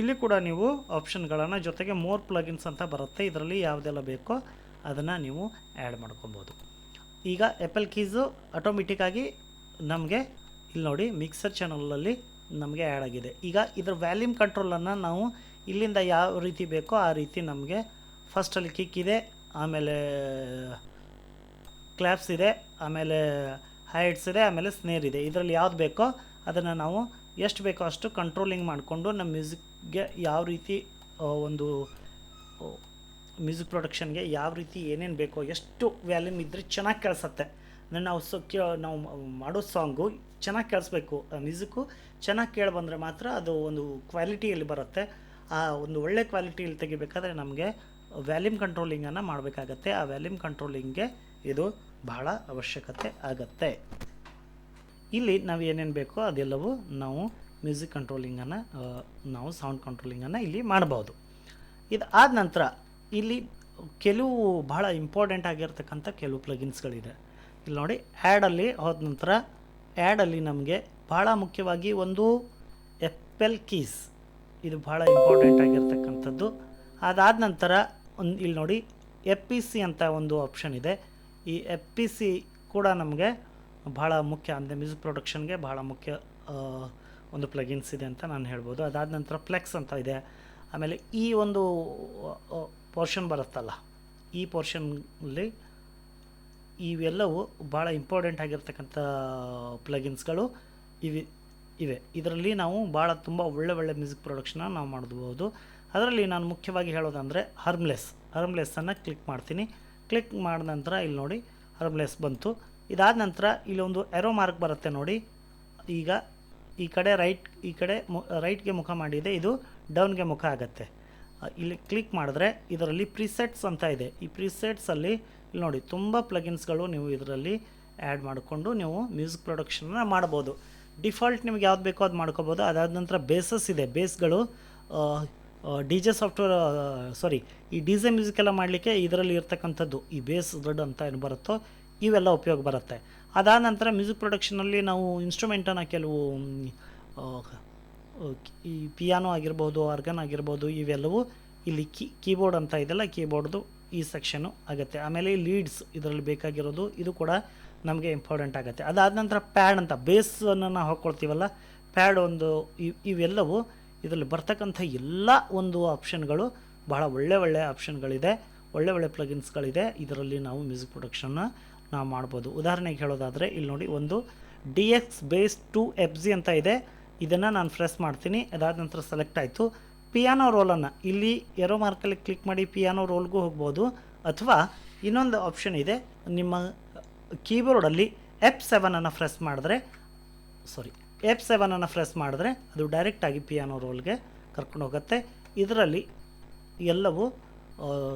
ಇಲ್ಲಿ ಕೂಡ ನೀವು ಆಪ್ಷನ್ಗಳನ್ನು ಜೊತೆಗೆ ಮೋರ್ ಪ್ಲಗಿನ್ಸ್ ಅಂತ ಬರುತ್ತೆ. ಇದರಲ್ಲಿ ಯಾವುದೆಲ್ಲ ಬೇಕೋ ಅದನ್ನು ನೀವು ಆ್ಯಡ್ ಮಾಡ್ಕೊಬೋದು. ಈಗ ಎಪಲ್ ಕೀಸು ಆಟೋಮೆಟಿಕ್ಕಾಗಿ ನಮಗೆ ಇಲ್ಲಿ ನೋಡಿ ಮಿಕ್ಸರ್ ಚಾನಲಲ್ಲಿ ನಮಗೆ ಆ್ಯಡ್ ಆಗಿದೆ. ಈಗ ಇದರ ವ್ಯಾಲ್ಯೂಮ್ ಕಂಟ್ರೋಲನ್ನು ನಾವು ಇಲ್ಲಿಂದ ಯಾವ ರೀತಿ ಬೇಕೋ ಆ ರೀತಿ ನಮಗೆ ಫಸ್ಟಲ್ಲಿ ಕಿಕ್ ಇದೆ, ಆಮೇಲೆ ಕ್ಲ್ಯಾಪ್ಸ್ ಇದೆ, ಆಮೇಲೆ ಹೈಟ್ಸ್ ಇದೆ ಆಮೇಲೆ ಸ್ನೇರ್ ಇದೆ ಇದರಲ್ಲಿ ಯಾವ್ದು ಬೇಕೋ ಅದನ್ನು ನಾವು ಎಷ್ಟು ಬೇಕೋ ಅಷ್ಟು ಕಂಟ್ರೋಲಿಂಗ್ ಮಾಡಿಕೊಂಡು ನಮ್ಮ ಮ್ಯೂಸಿಕ್ಗೆ ಯಾವ ರೀತಿ ಒಂದು ಮ್ಯೂಸಿಕ್ ಪ್ರೊಡಕ್ಷನ್ಗೆ ಯಾವ ರೀತಿ ಏನೇನು ಬೇಕೋ ಎಷ್ಟು ವ್ಯಾಲ್ಯೂಮ್ ಇದ್ದರೆ ಚೆನ್ನಾಗಿ ಕೇಳಿಸತ್ತೆ. ಅಂದರೆ ನಾವು ಸೊ, ಕೇ, ನಾವು ಮಾಡೋ ಸಾಂಗು ಚೆನ್ನಾಗಿ ಕೇಳಿಸ್ಬೇಕು. ಮ್ಯೂಸಿಕ್ಕು ಚೆನ್ನಾಗಿ ಕೇಳಿ ಬಂದರೆ ಮಾತ್ರ ಅದು ಒಂದು ಕ್ವಾಲಿಟಿಯಲ್ಲಿ ಬರುತ್ತೆ. ಆ, ಒಂದು ಒಳ್ಳೆ ಕ್ವಾಲಿಟಿಯಲ್ಲಿ ತೆಗಿಬೇಕಾದ್ರೆ ನಮಗೆ ವ್ಯಾಲ್ಯೂಮ್ ಕಂಟ್ರೋಲಿಂಗನ್ನು ಮಾಡಬೇಕಾಗತ್ತೆ. ಆ ವ್ಯಾಲ್ಯೂಮ್ ಕಂಟ್ರೋಲಿಂಗ್ಗೆ ಇದು ಬಹಳ ಅವಶ್ಯಕತೆ ಆಗತ್ತೆ. ಇಲ್ಲಿ ನಾವು ಏನೇನು ಬೇಕೋ ಅದೆಲ್ಲವೂ ನಾವು ಮ್ಯೂಸಿಕ್ ಕಂಟ್ರೋಲಿಂಗನ್ನು ನಾವು ಸೌಂಡ್ ಕಂಟ್ರೋಲಿಂಗನ್ನು ಇಲ್ಲಿ ಮಾಡ್ಬೋದು. ಇದು ಆದ ನಂತರ ಇಲ್ಲಿ ಕೆಲವು ಬಹಳ ಇಂಪಾರ್ಟೆಂಟ್ ಆಗಿರ್ತಕ್ಕಂಥ ಕೆಲವು ಪ್ಲಗಿನ್ಸ್ಗಳಿದೆ. ಇಲ್ಲಿ ನೋಡಿ ಆ್ಯಡಲ್ಲಿ ಹೋದ ನಂತರ ಆ್ಯಡಲ್ಲಿ ನಮಗೆ ಭಾಳ ಮುಖ್ಯವಾಗಿ ಒಂದು ಎಪ್ಪೆಲ್ ಕೀಸ್, ಇದು ಭಾಳ ಇಂಪಾರ್ಟೆಂಟ್ ಆಗಿರ್ತಕ್ಕಂಥದ್ದು. ಅದಾದ ನಂತರ ಒಂದು, ಇಲ್ಲಿ ನೋಡಿ, ಎಫ್ ಪಿ ಸಿ ಅಂತ ಒಂದು ಆಪ್ಷನ್ ಇದೆ. ಈ ಎಫ್ ಪಿ ಸಿ ಕೂಡ ನಮಗೆ ಭಾಳ ಮುಖ್ಯ, ಅಂದರೆ ಮ್ಯೂಸಿಕ್ ಪ್ರೊಡಕ್ಷನ್ಗೆ ಭಾಳ ಮುಖ್ಯ ಒಂದು ಪ್ಲಗಿನ್ಸ್ ಇದೆ ಅಂತ ನಾನು ಹೇಳ್ಬೋದು. ಅದಾದ ನಂತರ ಫ್ಲೆಕ್ಸ್ ಅಂತ ಇದೆ. ಆಮೇಲೆ ಈ ಒಂದು ಪೋರ್ಷನ್ ಬರುತ್ತಲ್ಲ, ಈ ಪೋರ್ಷನ್ಲಿ ಇವೆಲ್ಲವೂ ಭಾಳ ಇಂಪಾರ್ಟೆಂಟ್ ಆಗಿರ್ತಕ್ಕಂಥ ಪ್ಲಗಿನ್ಸ್ಗಳು ಇವೆ ಇವೆ. ಇದರಲ್ಲಿ ನಾವು ಭಾಳ ತುಂಬ ಒಳ್ಳೆ ಒಳ್ಳೆ ಮ್ಯೂಸಿಕ್ ಪ್ರೊಡಕ್ಷನ್ನ ನಾವು ಮಾಡಬಹುದು ಅದರಲ್ಲಿ ನಾನು ಮುಖ್ಯವಾಗಿ ಹೇಳೋದಂದರೆ ಹರ್ಮ್ಲೆಸ್ ಹರ್ಮ್ಲೆಸ್ಸನ್ನು ಕ್ಲಿಕ್ ಮಾಡ್ತೀನಿ. ಕ್ಲಿಕ್ ಮಾಡಿದ ನಂತರ ಇಲ್ಲಿ ನೋಡಿ ಹರ್ಮ್ಲೆಸ್ ಬಂತು. ಇದಾದ ನಂತರ ಇಲ್ಲಿ ಒಂದು ಎರೋ ಮಾರ್ಕ್ ಬರುತ್ತೆ ನೋಡಿ. ಈಗ ಈ ಕಡೆ ರೈಟ್ ಈ ಕಡೆ ಮು ರೈಟ್ಗೆ ಮುಖ ಮಾಡಿದೆ. ಇದು ಡೌನ್ಗೆ ಮುಖ ಆಗುತ್ತೆ. ಇಲ್ಲಿ ಕ್ಲಿಕ್ ಮಾಡಿದ್ರೆ ಇದರಲ್ಲಿ ಪ್ರಿಸೆಟ್ಸ್ ಅಂತ ಇದೆ. ಈ ಪ್ರಿಸೆಟ್ಸಲ್ಲಿ ಇಲ್ಲಿ ನೋಡಿ ತುಂಬ ಪ್ಲಗಿನ್ಸ್ಗಳು ನೀವು ಇದರಲ್ಲಿ ಆ್ಯಡ್ ಮಾಡಿಕೊಂಡು ನೀವು ಮ್ಯೂಸಿಕ್ ಪ್ರೊಡಕ್ಷನ್ನ ಮಾಡ್ಬೋದು ಡಿಫಾಲ್ಟ್ ನಿಮ್ಗೆ ಯಾವ್ದು ಬೇಕೋ ಅದು ಮಾಡ್ಕೋಬೋದು ಅದಾದ ನಂತರ ಬೇಸಸ್ ಇದೆ. ಬೇಸ್ಗಳು ಡಿ ಜೆ ಸಾಫ್ಟ್ವೇರ್ ಸಾರಿ ಈ ಡಿ ಜೆ ಮ್ಯೂಸಿಕ್ ಎಲ್ಲ ಮಾಡಲಿಕ್ಕೆ ಇದರಲ್ಲಿ ಇರ್ತಕ್ಕಂಥದ್ದು, ಈ ಬೇಸ್ ದೊಡ್ಡ ಅಂತ ಏನು ಬರುತ್ತೋ, ಇವೆಲ್ಲ ಉಪಯೋಗ ಬರುತ್ತೆ. ಅದಾದ ನಂತರ ಮ್ಯೂಸಿಕ್ ಪ್ರೊಡಕ್ಷನಲ್ಲಿ ನಾವು ಇನ್ಸ್ಟ್ರೂಮೆಂಟನ್ನು ಕೆಲವು ಈ ಪಿಯಾನೋ ಆಗಿರ್ಬೋದು ಆರ್ಗನ್ ಆಗಿರ್ಬೋದು, ಇವೆಲ್ಲವೂ ಇಲ್ಲಿ ಕೀ ಕೀಬೋರ್ಡ್ ಅಂತ ಇದೆಲ್ಲ ಕೀಬೋರ್ಡ್ದು ಈ ಸೆಕ್ಷನು ಆಗುತ್ತೆ. ಆಮೇಲೆ ಲೀಡ್ಸ್ ಇದರಲ್ಲಿ ಬೇಕಾಗಿರೋದು, ಇದು ಕೂಡ ನಮಗೆ ಇಂಪಾರ್ಟೆಂಟ್ ಆಗುತ್ತೆ. ಅದಾದ ನಂತರ ಪ್ಯಾಡ್ ಅಂತ ಬೇಸನ್ನು ನಾವು ಹಾಕ್ಕೊಳ್ತೀವಲ್ಲ ಪ್ಯಾಡ್ ಒಂದು ಇವ್- ಇವೆಲ್ಲವೂ ಇದರಲ್ಲಿ ಬರ್ತಕ್ಕಂಥ ಎಲ್ಲ ಒಂದು ಆಪ್ಷನ್ಗಳು ಬಹಳ ಒಳ್ಳೆ ಒಳ್ಳೆ ಆಪ್ಷನ್ಗಳಿದೆ ಒಳ್ಳೆ ಒಳ್ಳೆ ಪ್ಲಗಿನ್ಸ್ಗಳಿದೆ ಇದರಲ್ಲಿ ನಾವು ಮ್ಯೂಸಿಕ್ ಪ್ರೊಡಕ್ಷನ್ನ ನಾವು ಮಾಡ್ಬೋದು. ಉದಾಹರಣೆಗೆ ಹೇಳೋದಾದರೆ, ಇಲ್ಲಿ ನೋಡಿ ಒಂದು D X base two F G ಅಂತ ಇದೆ. ಇದನ್ನು ನಾನು ಫ್ರೆಸ್ ಮಾಡ್ತೀನಿ. ಅದಾದ ನಂತರ ಸೆಲೆಕ್ಟ್ ಆಯಿತು. ಪಿಯಾನೋ ರೋಲನ್ನು ಇಲ್ಲಿ ಎರೋ ಮಾರ್ಕಲ್ಲಿ ಕ್ಲಿಕ್ ಮಾಡಿ ಪಿಯಾನೋ ರೋಲ್ಗೂ ಹೋಗ್ಬೋದು. ಅಥವಾ ಇನ್ನೊಂದು ಆಪ್ಷನ್ ಇದೆ. ನಿಮ್ಮ ಕೀಬೋರ್ಡಲ್ಲಿ ಎಫ್ ಸೆವೆನನ್ನು ಫ್ರೆಸ್ ಮಾಡಿದ್ರೆ ಸಾರಿ ಎಫ್ ಸೆವೆನನ್ನು ಫ್ರೆಸ್ ಮಾಡಿದ್ರೆ ಅದು ಡೈರೆಕ್ಟಾಗಿ ಪಿಯಾನೋ ರೋಲ್ಗೆ ಕರ್ಕೊಂಡು ಹೋಗುತ್ತೆ. ಇದರಲ್ಲಿ ಎಲ್ಲವೂ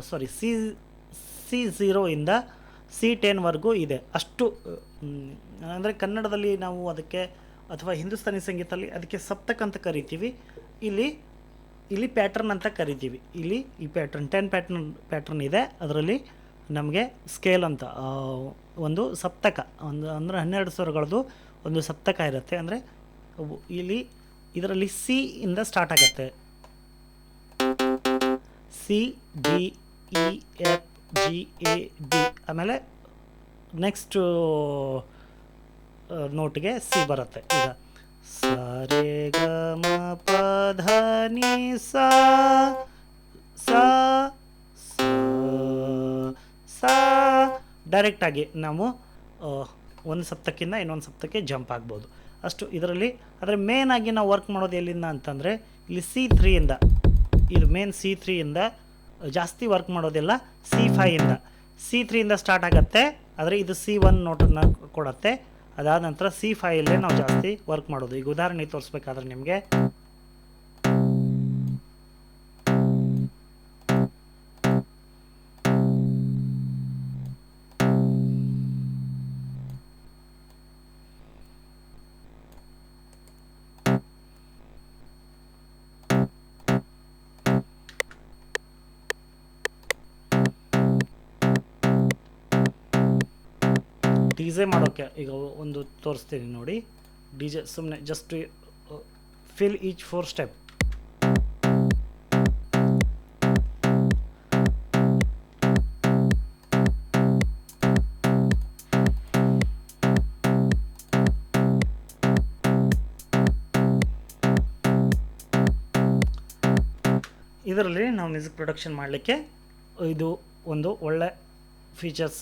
ಸಾರಿ ಸಿ ಸಿ ಝೀರೋಯಿಂದ ಸಿ ಟೆನ್ವರೆಗೂ ಇದೆ. ಅಷ್ಟು ಅಂದರೆ ಕನ್ನಡದಲ್ಲಿ ನಾವು ಅದಕ್ಕೆ ಅಥವಾ ಹಿಂದೂಸ್ತಾನಿ ಸಂಗೀತದಲ್ಲಿ ಅದಕ್ಕೆ ಸಪ್ತಕ್ ಅಂತ ಕರಿತೀವಿ. ಇಲ್ಲಿ ಇಲ್ಲಿ ಪ್ಯಾಟ್ರನ್ ಅಂತ ಕರಿತೀವಿ. ಇಲ್ಲಿ ಈ ಪ್ಯಾಟ್ರನ್ ಟೆನ್ ಪ್ಯಾಟ್ರನ್ ಪ್ಯಾಟ್ರನ್ ಇದೆ. ಅದರಲ್ಲಿ ನಮಗೆ ಸ್ಕೇಲ್ ಅಂತ ಒಂದು ಸಪ್ತಕ, ಒಂದು, ಅಂದರೆ ಹನ್ನೆರಡು ಸ್ವರಗಳದ್ದು ಒಂದು ಸಪ್ತಕ ಇರುತ್ತೆ. ಅಂದರೆ ಇಲ್ಲಿ ಇದರಲ್ಲಿ ಸಿ ಇಂದ ಸ್ಟಾರ್ಟ್ ಆಗುತ್ತೆ. C D E F G A B ಆಮೇಲೆ ನೆಕ್ಸ್ಟ್ ನೋಟ್ಗೆ ಸಿ ಬರುತ್ತೆ. ಈಗ ಸ ಗ ಮ ಪ ಧ ನಿ ಸಾ ಸಾ. ಸಾ ಡೈರೆಕ್ಟಾಗಿ ನಾವು ಒಂದು ಸಪ್ತಕ್ಕಿಂತ ಇನ್ನೊಂದು ಸಪ್ತಕ್ಕೆ ಜಂಪ್ ಆಗ್ಬೋದು. ಅಷ್ಟು ಇದರಲ್ಲಿ, ಆದರೆ ಮೇನ್ ಆಗಿ ನಾವು ವರ್ಕ್ ಮಾಡೋದು ಎಲ್ಲಿಂದ ಅಂತಂದರೆ, ಇಲ್ಲಿ ಸಿ ತ್ರೀಯಿಂದ ಇದು ಮೇನ್ ಸಿ ತ್ರೀಯಿಂದ ಜಾಸ್ತಿ ವರ್ಕ್ ಮಾಡೋದಿಲ್ಲ ಸಿ ಫೈಯಿಂದ ಸಿ ತ್ರೀಯಿಂದ ಸ್ಟಾರ್ಟ್ ಆಗುತ್ತೆ, ಆದರೆ ಇದು ಸಿ ಒನ್ ನೋಟನ್ನು ಕೊಡುತ್ತೆ. ಅದಾದ ನಂತರ ಸಿ ಫೈಯಲ್ಲೇ ನಾವು ಜಾಸ್ತಿ ವರ್ಕ್ ಮಾಡೋದು. ಈಗ ಉದಾಹರಣೆ ತೋರಿಸ್ಬೇಕಾದ್ರೆ ನಿಮಗೆ ಡಿ ಜೆ ಮಾಡೋಕ್ಕೆ ಈಗ ಒಂದು ತೋರಿಸ್ತೀನಿ ನೋಡಿ. ಡಿ ಜೆ ಸುಮ್ಮನೆ just fill each four step ಇದರಲ್ಲಿ ನಾವು ಮ್ಯೂಸಿಕ್ ಪ್ರೊಡಕ್ಷನ್ ಮಾಡಲಿಕ್ಕೆ ಇದು ಒಂದು ಒಳ್ಳೆ ಫೀಚರ್ಸ್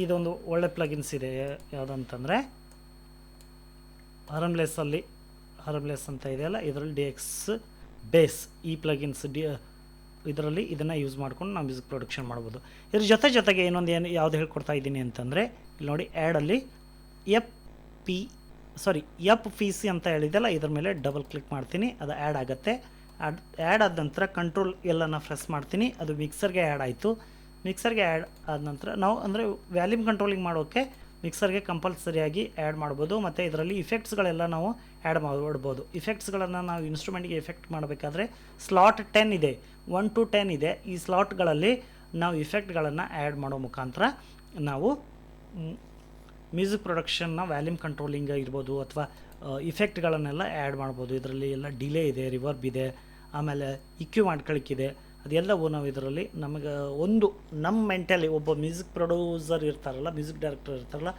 ಇದೊಂದು ಒಳ್ಳೆ ಪ್ಲಗಿನ್ಸ್ ಇದೆ, ಯಾವುದಂತಂದರೆ ಹರಮ್ಲೆಸ್ಸಲ್ಲಿ ಹರಮ್ಲೆಸ್ ಅಂತ ಇದೆಯಲ್ಲ ಇದರಲ್ಲಿ ಡಿ ಎಕ್ಸ್ ಬೇಸ್ ಈ ಪ್ಲಗಿನ್ಸ್ ಡಿ, ಇದರಲ್ಲಿ ಇದನ್ನು ಯೂಸ್ ಮಾಡ್ಕೊಂಡು ನಾವು ಮ್ಯೂಸಿಕ್ ಪ್ರೊಡಕ್ಷನ್ ಮಾಡ್ಬೋದು. ಇದ್ರ ಜೊತೆ ಜೊತೆಗೆ ಇನ್ನೊಂದು ಏನು, ಯಾವುದು ಹೇಳ್ಕೊಡ್ತಾ ಇದ್ದೀನಿ ಅಂತಂದರೆ, ಇಲ್ಲಿ ನೋಡಿ ಆ್ಯಡಲ್ಲಿ F P sorry F P C ಅಂತ ಹೇಳಿದೆಲ್ಲ, ಇದ್ರ ಮೇಲೆ ಡಬಲ್ ಕ್ಲಿಕ್ ಮಾಡ್ತೀನಿ, ಅದು ಆ್ಯಡ್ ಆಗುತ್ತೆ. ಆ್ಯಡ್ ಆ್ಯಡ್ ಆದ ನಂತರ ಕಂಟ್ರೋಲ್ ಎಲ್ಲನ ಪ್ರೆಸ್ ಮಾಡ್ತೀನಿ, ಅದು ಮಿಕ್ಸರ್ಗೆ ಆ್ಯಡ್ ಆಯಿತು. ಮಿಕ್ಸರ್ಗೆ ಆ್ಯಡ್ ಆದ ನಂತರ ನಾವು ಅಂದರೆ ವ್ಯಾಲ್ಯೂಮ್ ಕಂಟ್ರೋಲಿಂಗ್ ಮಾಡೋಕ್ಕೆ ಮಿಕ್ಸರ್ಗೆ ಕಂಪಲ್ಸರಿಯಾಗಿ ಆ್ಯಡ್ ಮಾಡ್ಬೋದು ಮತ್ತು ಇದರಲ್ಲಿ ಇಫೆಕ್ಟ್ಸ್ಗಳೆಲ್ಲ ನಾವು ಆ್ಯಡ್ ಮಾಡ್ಬೋದು. ಇಫೆಕ್ಟ್ಸ್ಗಳನ್ನು ನಾವು ಇನ್ಸ್ಟ್ರೂಮೆಂಟ್ಗೆ ಎಫೆಕ್ಟ್ ಮಾಡಬೇಕಾದ್ರೆ ಸ್ಲಾಟ್ ಟೆನ್ ಇದೆ, ಒನ್ ಟು ಟೆನ್ ಇದೆ. ಈ ಸ್ಲಾಟ್ಗಳಲ್ಲಿ ನಾವು ಇಫೆಕ್ಟ್ಗಳನ್ನು ಆ್ಯಡ್ ಮಾಡೋ ಮುಖಾಂತರ ನಾವು ಮ್ಯೂಸಿಕ್ ಪ್ರೊಡಕ್ಷನ್ನ ವ್ಯಾಲ್ಯೂಮ್ ಕಂಟ್ರೋಲಿಂಗ್ ಇರ್ಬೋದು ಅಥವಾ ಇಫೆಕ್ಟ್ಗಳನ್ನೆಲ್ಲ ಆ್ಯಡ್ ಮಾಡ್ಬೋದು. ಇದರಲ್ಲಿ ಎಲ್ಲ ಡಿಲೇ ಇದೆ, ರಿವರ್ಬ್ ಇದೆ, ಆಮೇಲೆ ಇಕ್ಯೂ ಮಾಡ್ಕೊಳಿಕ್ಕಿದೆ ಅದೆಲ್ಲವೂ ನಾವು ಇದರಲ್ಲಿ ನಮಗೆ ಒಂದು ನಮ್ಮ ಮೆಂಟಲಿ ಒಬ್ಬ ಮ್ಯೂಸಿಕ್ ಪ್ರೊಡ್ಯೂಸರ್ ಇರ್ತಾರಲ್ಲ ಮ್ಯೂಸಿಕ್ ಡೈರೆಕ್ಟರ್ ಇರ್ತಾರಲ್ಲ,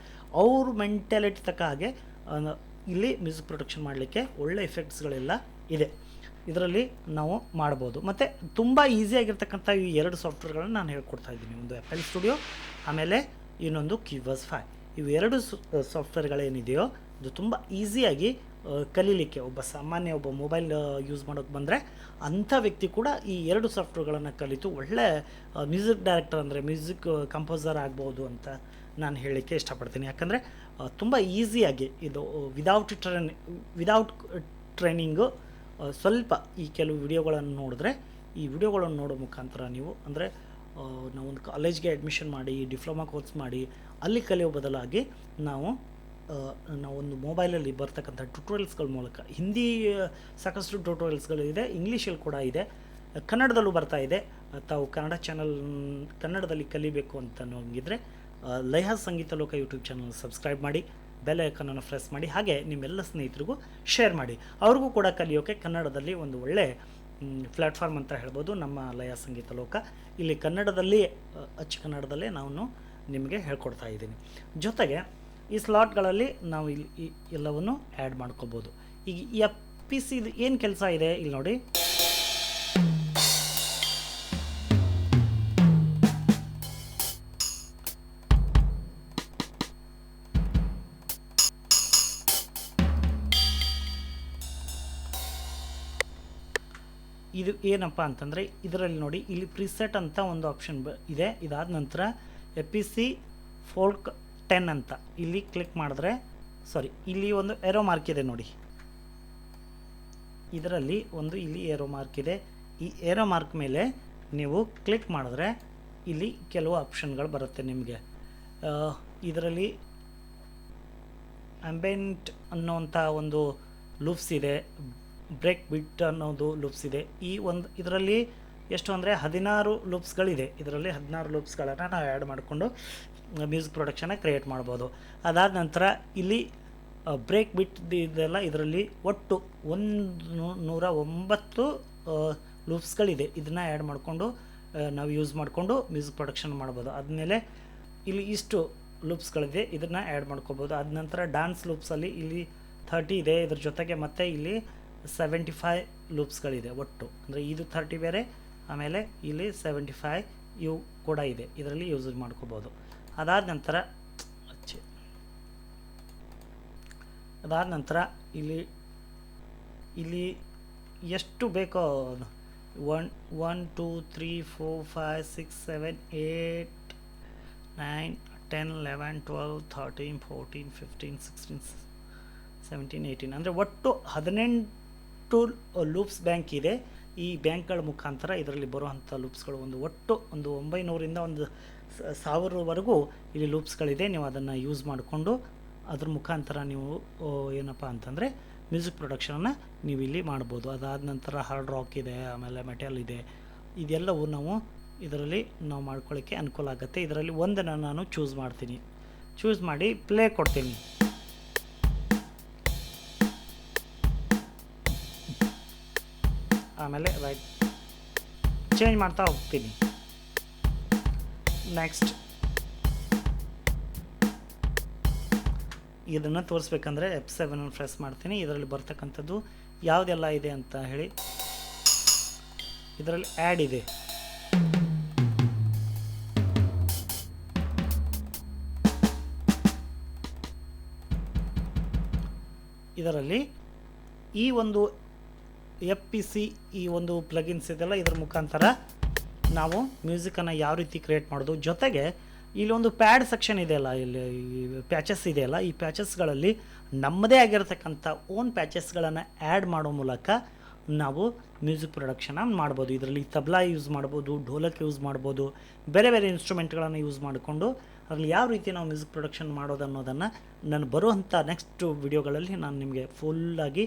ಅವ್ರ ಮೆಂಟಾಲಿಟಿ ತಕ್ಕ ಹಾಗೆ ಇಲ್ಲಿ ಮ್ಯೂಸಿಕ್ ಪ್ರೊಡಕ್ಷನ್ ಮಾಡಲಿಕ್ಕೆ ಒಳ್ಳೆ ಎಫೆಕ್ಟ್ಸ್ಗಳೆಲ್ಲ ಇದೆ. ಇದರಲ್ಲಿ ನಾವು ಮಾಡ್ಬೋದು. ಮತ್ತು ತುಂಬ ಈಸಿಯಾಗಿರ್ತಕ್ಕಂಥ ಈ ಎರಡು ಸಾಫ್ಟ್ವೇರ್ಗಳನ್ನ ನಾನು ಹೇಳ್ಕೊಡ್ತಾ ಇದ್ದೀನಿ. ಒಂದು ಆ್ಯಪಲ್ ಸ್ಟುಡಿಯೋ ಆಮೇಲೆ ಇನ್ನೊಂದು ಕ್ಯೂಬಸ್ ಫೈ ಇವೆರಡು ಸಾಫ್ಟ್ವೇರ್ಗಳೇನಿದೆಯೋ ಅದು ತುಂಬ ಈಸಿಯಾಗಿ ಕಲೀಲಿಕ್ಕೆ ಒಬ್ಬ ಸಾಮಾನ್ಯ ಒಬ್ಬ ಮೊಬೈಲ್ ಯೂಸ್ ಮಾಡೋಕ್ಕೆ ಬಂದರೆ ಅಂಥ ವ್ಯಕ್ತಿ ಕೂಡ ಈ ಎರಡು ಸಾಫ್ಟ್ವೇರ್ಗಳನ್ನು ಕಲಿತು ಒಳ್ಳೆ ಮ್ಯೂಸಿಕ್ ಡೈರೆಕ್ಟರ್ ಅಂದರೆ ಮ್ಯೂಸಿಕ್ ಕಂಪೋಸರ್ ಆಗ್ಬೋದು ಅಂತ ನಾನು ಹೇಳಲಿಕ್ಕೆ ಇಷ್ಟಪಡ್ತೀನಿ. ಯಾಕಂದರೆ ತುಂಬ ಈಸಿಯಾಗಿ ಇದು ವಿದೌಟ್ ಟ್ರೈನ್ ವಿದೌಟ್ ಟ್ರೈನಿಂಗು ಸ್ವಲ್ಪ ಈ ಕೆಲವು ವಿಡಿಯೋಗಳನ್ನು ನೋಡಿದ್ರೆ, ಈ ವಿಡಿಯೋಗಳನ್ನು ನೋಡೋ ಮುಖಾಂತರ ನೀವು ಅಂದರೆ ನಾವೊಂದು ಕಾಲೇಜ್ಗೆ ಅಡ್ಮಿಷನ್ ಮಾಡಿ ಡಿಪ್ಲೊಮಾ ಕೋರ್ಸ್ ಮಾಡಿ, ಅಲ್ಲಿ ಕಲಿಯೋ ಬದಲಾಗಿ ನಾವು ನಾವೊಂದು ಮೊಬೈಲಲ್ಲಿ ಬರ್ತಕ್ಕಂಥ ಟ್ಯುಟೋರಿಯಲ್ಸ್ಗಳ ಮೂಲಕ, ಹಿಂದಿ ಸಾಕಷ್ಟು ಟ್ಯುಟೋರಿಯಲ್ಸ್ಗಳಿದೆ ಇಂಗ್ಲೀಷಲ್ಲಿ ಕೂಡ ಇದೆ, ಕನ್ನಡದಲ್ಲೂ ಬರ್ತಾ ಇದೆ, ತಾವು ಕನ್ನಡ ಚಾನಲ್ ಕನ್ನಡದಲ್ಲಿ ಕಲಿಬೇಕು ಅಂತ ನೋಗಿದ್ರೆ Laya Sangeetha Loka YouTube channel subscribe ಮಾಡಿ ಬೆಲ್ ಐಕನನ್ನು ಪ್ರೆಸ್ ಮಾಡಿ, ಹಾಗೆ ನಿಮ್ಮೆಲ್ಲ ಸ್ನೇಹಿತರಿಗೂ ಶೇರ್ ಮಾಡಿ. ಅವ್ರಿಗೂ ಕೂಡ ಕಲಿಯೋಕ್ಕೆ ಕನ್ನಡದಲ್ಲಿ ಒಂದು ಒಳ್ಳೆ ಪ್ಲ್ಯಾಟ್ಫಾರ್ಮ್ ಅಂತ ಹೇಳ್ಬೋದು ನಮ್ಮ ಲಯ ಸಂಗೀತ ಲೋಕ. ಇಲ್ಲಿ ಕನ್ನಡದಲ್ಲಿ ಅಚ್ಚ ಕನ್ನಡದಲ್ಲೇ ನಾನು ನಿಮಗೆ ಹೇಳ್ಕೊಡ್ತಾ ಇದ್ದೀನಿ. ಜೊತೆಗೆ ಈ ಸ್ಲಾಟ್ಗಳಲ್ಲಿ ನಾವು ಇಲ್ಲಿ ಎಲ್ಲವನ್ನು ಆ್ಯಡ್ ಮಾಡ್ಕೋಬೋದು. ಈಗ ಎಫ್ ಪಿ ಸಿ ಏನು ಕೆಲಸ ಇದೆ ಇಲ್ಲಿ ನೋಡಿ. ಇದು ಏನಪ್ಪ ಅಂತಂದರೆ ಇದರಲ್ಲಿ ನೋಡಿ ಇಲ್ಲಿ ಪ್ರಿಸೆಟ್ ಅಂತ ಒಂದು ಆಪ್ಷನ್ ಇದೆ. ಇದಾದ ನಂತರ ಎ ಸಿ ಫೋಲ್ಕ್ ಟೆನ್ ಅಂತ. ಇಲ್ಲಿ ಕ್ಲಿಕ್ ಮಾಡಿದ್ರೆ ಸಾರಿ ಇಲ್ಲಿ ಒಂದು ಏರೋ ಮಾರ್ಕ್ ಇದೆ ನೋಡಿ. ಇದರಲ್ಲಿ ಒಂದು ಇಲ್ಲಿ ಏರೋ ಮಾರ್ಕ್ ಇದೆ. ಈ ಏರೋ ಮಾರ್ಕ್ ಮೇಲೆ ನೀವು ಕ್ಲಿಕ್ ಮಾಡಿದ್ರೆ ಇಲ್ಲಿ ಕೆಲವು ಆಪ್ಷನ್ಗಳು ಬರುತ್ತೆ ನಿಮಗೆ. ಇದರಲ್ಲಿ ಅಂಬೆಂಟ್ ಅನ್ನೋವಂಥ ಒಂದು ಲೂಪ್ಸ್ ಇದೆ ಬ್ರೇಕ್ ಬಿಟ್ ಅನ್ನೋದು ಲೂಪ್ಸ್ ಇದೆ. ಈ ಒಂದು, ಇದರಲ್ಲಿ ಎಷ್ಟು ಅಂದರೆ ಹದಿನಾರು ಲೂಪ್ಸ್ಗಳಿದೆ ಇದರಲ್ಲಿ ಹದಿನಾರು ಲೂಪ್ಸ್ಗಳನ್ನು ನಾವು ಆ್ಯಡ್ ಮಾಡಿಕೊಂಡು ಮ್ಯೂಸಿಕ್ ಪ್ರೊಡಕ್ಷನ್ನ ಕ್ರಿಯೇಟ್ ಮಾಡ್ಬೋದು. ಅದಾದ ನಂತರ ಇಲ್ಲಿ ಬ್ರೇಕ್ ಬಿಟ್ ಇದೆಲ್ಲ ಇದರಲ್ಲಿ ಒಟ್ಟು ಒಂದು ನೂರ ಒಂಬತ್ತು ಲೂಪ್ಸ್ಗಳಿದೆ ಇದನ್ನು ಆ್ಯಡ್ ಮಾಡಿಕೊಂಡು ನಾವು ಯೂಸ್ ಮಾಡಿಕೊಂಡು ಮ್ಯೂಸಿಕ್ ಪ್ರೊಡಕ್ಷನ್ ಮಾಡ್ಬೋದು. ಆದಮೇಲೆ ಇಲ್ಲಿ ಇಷ್ಟು ಲೂಪ್ಸ್ಗಳಿದೆ ಇದನ್ನು ಆ್ಯಡ್ ಮಾಡ್ಕೋಬೋದು. ಅದ ನಂತರ ಡ್ಯಾನ್ಸ್ ಲೂಪ್ಸಲ್ಲಿ ಇಲ್ಲಿ ಥರ್ಟಿ ಇದೆ. ಇದ್ರ ಜೊತೆಗೆ ಮತ್ತೆ ಇಲ್ಲಿ ಸೆವೆಂಟಿ ಫೈ ಲೂಪ್ಸ್ಗಳಿದೆ ಒಟ್ಟು. ಅಂದರೆ ಇದು ಥರ್ಟಿ ಬೇರೆ, ಆಮೇಲೆ ಇಲ್ಲಿ ಸೆವೆಂಟಿ ಫೈ ಇವು ಕೂಡ ಇದೆ. ಇದರಲ್ಲಿ ಯೂಸ್ ಮಾಡ್ಕೋಬೋದು. ಅದಾದ ನಂತರ ಅಚ್ಚೆ. ಅದಾದ ನಂತರ ಇಲ್ಲಿ ಇಲ್ಲಿ ಎಷ್ಟು ಬೇಕೋ one one, two, three, four, five, six, seven eight nine, ten, eleven, twelve, thirteen, fourteen, fifteen, sixteen, seventeen, eighteen. ಅಂದರೆ ಒಟ್ಟು ಹದಿನೆಂಟು ಲೂಪ್ಸ್ ಬ್ಯಾಂಕ್ ಇದೆ. ಈ ಬ್ಯಾಂಕ್ಗಳ ಮುಖಾಂತರ ಇದರಲ್ಲಿ ಬರುವಂಥ ಲೂಪ್ಸ್ಗಳು ಒಂದು, ಒಟ್ಟು ಒಂದು ಒಂಬೈನೂರಿಂದ ಒಂದು ಸಾವಿರವರೆಗೂ ಇಲ್ಲಿ ಲೂಪ್ಸ್ಗಳಿದೆ. ನೀವು ಅದನ್ನು ಯೂಸ್ ಮಾಡಿಕೊಂಡು ಅದ್ರ ಮುಖಾಂತರ ನೀವು ಏನಪ್ಪ ಅಂತಂದರೆ ಮ್ಯೂಸಿಕ್ ಪ್ರೊಡಕ್ಷನನ್ನು ನೀವು ಇಲ್ಲಿ ಮಾಡ್ಬೋದು. ಅದಾದ ನಂತರ ಹಾರ್ಡ್ ರಾಕ್ ಇದೆ, ಆಮೇಲೆ ಮೆಟಲ್ ಇದೆ. ಇದೆಲ್ಲವೂ ನಾವು ಇದರಲ್ಲಿ ನಾವು ಮಾಡ್ಕೊಳ್ಳೋಕ್ಕೆ ಅನುಕೂಲ ಆಗುತ್ತೆ. ಇದರಲ್ಲಿ ಒಂದನ್ನು ನಾನು ಚೂಸ್ ಮಾಡ್ತೀನಿ. ಚೂಸ್ ಮಾಡಿ ಪ್ಲೇ ಕೊಡ್ತೀನಿ. ಆಮೇಲೆ ರೈಟ್ ಚೇಂಜ್ ಮಾಡ್ತಾ ಹೋಗ್ತೀನಿ. ನೆಕ್ಸ್ಟ್ ಇದನ್ನು ತೋರಿಸ್ಬೇಕಂದ್ರೆ ಎಫ್ ಸೆವೆನ್ ಪ್ರೆಸ್ ಮಾಡ್ತೀನಿ. ಇದರಲ್ಲಿ ಬರ್ತಕ್ಕಂಥದ್ದು ಯಾವುದೆಲ್ಲ ಇದೆ ಅಂತ ಹೇಳಿ. ಇದರಲ್ಲಿ ಆ್ಯಡ್ ಇದೆ. ಇದರಲ್ಲಿ ಈ ಒಂದು ಎಫ್ ಪಿ ಸಿ ಈ ಒಂದು ಪ್ಲಗಿನ್ಸ್ ಇದೆಲ್ಲ ಇದರ ಮುಖಾಂತರ ನಾವು ಮ್ಯೂಸಿಕನ್ನು ಯಾವ ರೀತಿ ಕ್ರಿಯೇಟ್ ಮಾಡೋದು? ಜೊತೆಗೆ ಇಲ್ಲೊಂದು ಪ್ಯಾಡ್ ಸೆಕ್ಷನ್ ಇದೆಯಲ್ಲ ಇಲ್ಲಿ ಪ್ಯಾಚಸ್ ಇದೆಯಲ್ಲ ಈ ಪ್ಯಾಚಸ್ಗಳಲ್ಲಿ ನಮ್ಮದೇ ಆಗಿರತಕ್ಕಂಥ ಓನ್ ಪ್ಯಾಚಸ್ಗಳನ್ನು ಆ್ಯಡ್ ಮಾಡೋ ಮೂಲಕ ನಾವು ಮ್ಯೂಸಿಕ್ ಪ್ರೊಡಕ್ಷನ ಮಾಡ್ಬೋದು. ಇದರಲ್ಲಿ ತಬ್ಲಾ ಯೂಸ್ ಮಾಡ್ಬೋದು ಢೋಲಕ್ ಯೂಸ್ ಮಾಡ್ಬೋದು, ಬೇರೆ ಬೇರೆ ಇನ್ಸ್ಟ್ರೂಮೆಂಟ್ಗಳನ್ನು ಯೂಸ್ ಮಾಡಿಕೊಂಡು ಅದರಲ್ಲಿ ಯಾವ ರೀತಿ ನಾವು ಮ್ಯೂಸಿಕ್ ಪ್ರೊಡಕ್ಷನ್ ಮಾಡೋದು ಅನ್ನೋದನ್ನು ನಾನು ಬರುವಂಥ ನೆಕ್ಸ್ಟ್ ವಿಡಿಯೋಗಳಲ್ಲಿ ನಾನು ನಿಮಗೆ ಫುಲ್ಲಾಗಿ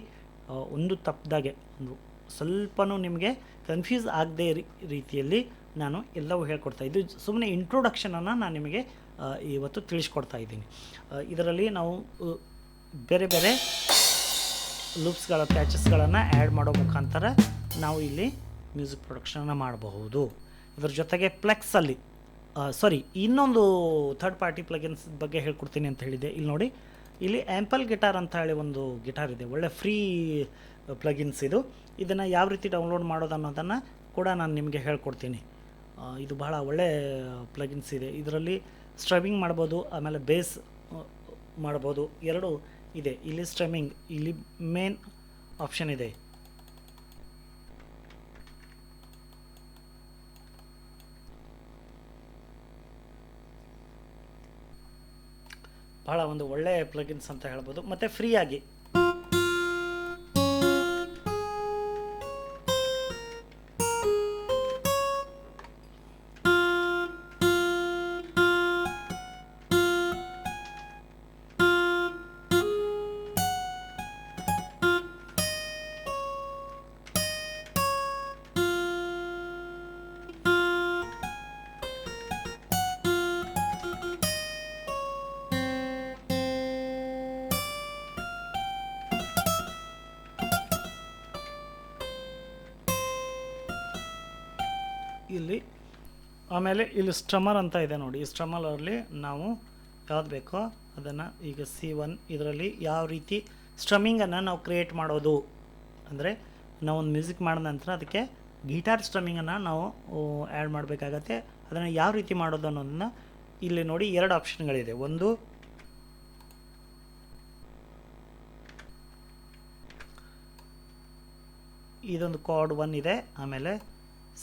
ಒಂದು ತಪ್ಪದಾಗೆ ಒಂದು ಸ್ವಲ್ಪನೂ ನಿಮಗೆ ಕನ್ಫ್ಯೂಸ್ ಆಗದೆ ರೀತಿಯಲ್ಲಿ ನಾನು ಎಲ್ಲವೂ ಹೇಳ್ಕೊಡ್ತಾ ಇದು ಸುಮ್ಮನೆ ಇಂಟ್ರೊಡಕ್ಷನನ್ನು ನಾನು ನಿಮಗೆ ಇವತ್ತು ತಿಳಿಸ್ಕೊಡ್ತಾ ಇದ್ದೀನಿ. ಇದರಲ್ಲಿ ನಾವು ಬೇರೆ ಬೇರೆ ಲೂಪ್ಸ್ಗಳ, ಪ್ಯಾಚಸ್ಗಳನ್ನು ಆ್ಯಡ್ ಮಾಡೋ ಮುಖಾಂತರ ನಾವು ಇಲ್ಲಿ ಮ್ಯೂಸಿಕ್ ಪ್ರೊಡಕ್ಷನನ್ನು ಮಾಡಬಹುದು. ಇದ್ರ ಜೊತೆಗೆ ಪ್ಲೆಕ್ಸಲ್ಲಿ ಸಾರಿ, ಇನ್ನೊಂದು ಥರ್ಡ್ ಪಾರ್ಟಿ ಪ್ಲಗಿನ್ಸ್ ಬಗ್ಗೆ ಹೇಳ್ಕೊಡ್ತೀನಿ ಅಂತ ಹೇಳಿದೆ ಇಲ್ಲಿ ನೋಡಿ, ಇಲ್ಲಿ ಆ್ಯಂಪಲ್ ಗಿಟಾರ್ ಅಂತ ಹೇಳಿ ಒಂದು ಗಿಟಾರ್ ಇದೆ. ಒಳ್ಳೆ ಫ್ರೀ ಪ್ಲಗಿನ್ಸ್ ಇದು. ಇದನ್ನು ಯಾವ ರೀತಿ ಡೌನ್ಲೋಡ್ ಮಾಡೋದು ಅನ್ನೋದನ್ನು ಕೂಡ ನಾನು ನಿಮಗೆ ಹೇಳ್ಕೊಡ್ತೀನಿ. ಇದು ಬಹಳ ಒಳ್ಳೆ ಪ್ಲಗಿನ್ಸ್ ಇದೆ. ಇದರಲ್ಲಿ ಸ್ಟ್ರಮಿಂಗ್ ಮಾಡ್ಬೋದು, ಆಮೇಲೆ ಬೇಸ್ ಮಾಡ್ಬೋದು. ಎರಡು ಇದೆ. ಇಲ್ಲಿ ಸ್ಟ್ರಮಿಂಗ್ ಇಲ್ಲಿ ಮೇನ್ ಆಪ್ಷನ್ ಇದೆ. ಬಹಳ ಒಂದು ಒಳ್ಳೆಯ ಪ್ಲಗಿನ್ಸ್ ಅಂತ ಹೇಳ್ಬೋದು. ಮತ್ತು ಫ್ರೀಯಾಗಿ ಇಲ್ಲಿ, ಆಮೇಲೆ ಇಲ್ಲಿ ಸ್ಟ್ರಮರ್ ಅಂತ ಇದೆ ನೋಡಿ. ಈ ಸ್ಟ್ರಮರಲ್ಲಿ ನಾವು ಯಾವ್ದು ಬೇಕೋ ಅದನ್ನು ಈಗ ಸಿ ಒನ್ ಇದರಲ್ಲಿ ಯಾವ ರೀತಿ ಸ್ಟ್ರಮಿಂಗನ್ನು ನಾವು ಕ್ರಿಯೇಟ್ ಮಾಡೋದು. ಅಂದರೆ ಒಂದು ಮ್ಯೂಸಿಕ್ ಮಾಡಿದ ನಂತರ ಅದಕ್ಕೆ ಗಿಟಾರ್ ಸ್ಟ್ರಮಿಂಗನ್ನು ನಾವು ಆ್ಯಡ್ ಮಾಡಬೇಕಾಗತ್ತೆ. ಅದನ್ನು ಯಾವ ರೀತಿ ಮಾಡೋದು ಅನ್ನೋದನ್ನು ಇಲ್ಲಿ ನೋಡಿ ಎರಡು ಆಪ್ಷನ್ಗಳಿದೆ. ಒಂದು, ಇದೊಂದು ಕಾರ್ಡ್ ಒನ್ ಇದೆ. ಆಮೇಲೆ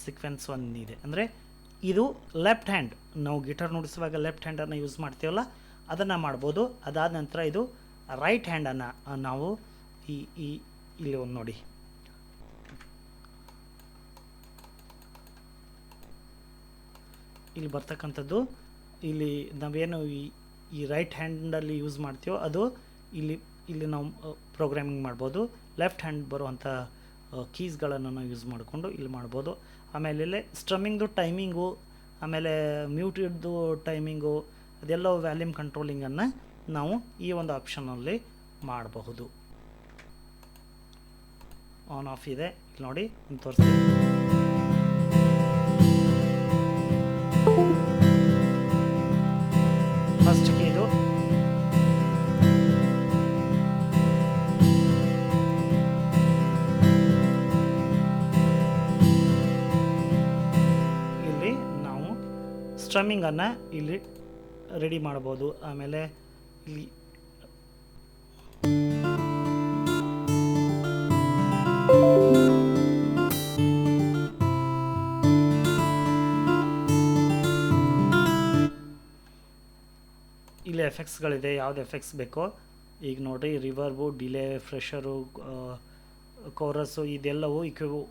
ಸಿಕ್ವೆನ್ಸ್ ಒನ್ ಇದೆ. ಅಂದರೆ ಇದು ಲೆಫ್ಟ್ ಹ್ಯಾಂಡ್ ನಾವು ಗಿಟಾರ್ ನುಡಿಸುವಾಗ ಲೆಫ್ಟ್ ಹ್ಯಾಂಡನ್ನು ಯೂಸ್ ಮಾಡ್ತೀವಲ್ಲ, ಅದನ್ನು ಮಾಡ್ಬೋದು. ಅದಾದ ನಂತರ ಇದು ರೈಟ್ ಹ್ಯಾಂಡನ್ನು ನಾವು ಈ ಈ, ಇಲ್ಲಿ ಒಂದು ನೋಡಿ. ಇಲ್ಲಿ ಬರ್ತಕ್ಕಂಥದ್ದು, ಇಲ್ಲಿ ನಾವೇನು ಈ ಈ ರೈಟ್ ಹ್ಯಾಂಡಲ್ಲಿ ಯೂಸ್ ಮಾಡ್ತೀವೋ, ಅದು ಇಲ್ಲಿ ಇಲ್ಲಿ ನಾವು ಪ್ರೋಗ್ರಾಮಿಂಗ್ ಮಾಡ್ಬೋದು. ಲೆಫ್ಟ್ ಹ್ಯಾಂಡ್ ಬರುವಂಥ ಕೀಸ್ಗಳನ್ನು ನಾವು ಯೂಸ್ ಮಾಡಿಕೊಂಡು ಇಲ್ಲಿ ಮಾಡ್ಬೋದು. ಆಮೇಲೆ ಸ್ಟ್ರಮ್ಮಿಂಗ್ದು ಟೈಮಿಂಗು ಆಮೇಲೆ ಮ್ಯೂಟಿಡ್ದು ಟೈಮಿಂಗು ಅದೆಲ್ಲ ವ್ಯಾಲ್ಯೂಮ್ ಕಂಟ್ರೋಲಿಂಗನ್ನು ನಾವು ಈ ಒಂದು ಆಪ್ಷನಲ್ಲಿ ಮಾಡಬಹುದು. ಆನ್ ಆಫ್ ಇದೆ. ಇಲ್ಲಿ ನೋಡಿ ತೋರಿಸ್ತೀನಿ. ಸ್ಟ್ರಮ್ಮಿಂಗನ್ನು ಇಲ್ಲಿ ರೆಡಿ ಮಾಡ್ಬೋದು. ಆಮೇಲೆ ಇಲ್ಲಿ ಇಲ್ಲಿ ಎಫೆಕ್ಟ್ಸ್ಗಳಿದೆ ಯಾವ್ದು ಎಫೆಕ್ಟ್ಸ್ ಬೇಕೋ? ಈಗ ನೋಡಿರಿ ರಿವರ್ಬು ಡಿಲೇ ಫ್ರೆಷರು ಕೋರಸ್ಸು ಇದೆಲ್ಲವೂ ಇಕ್ಯೂ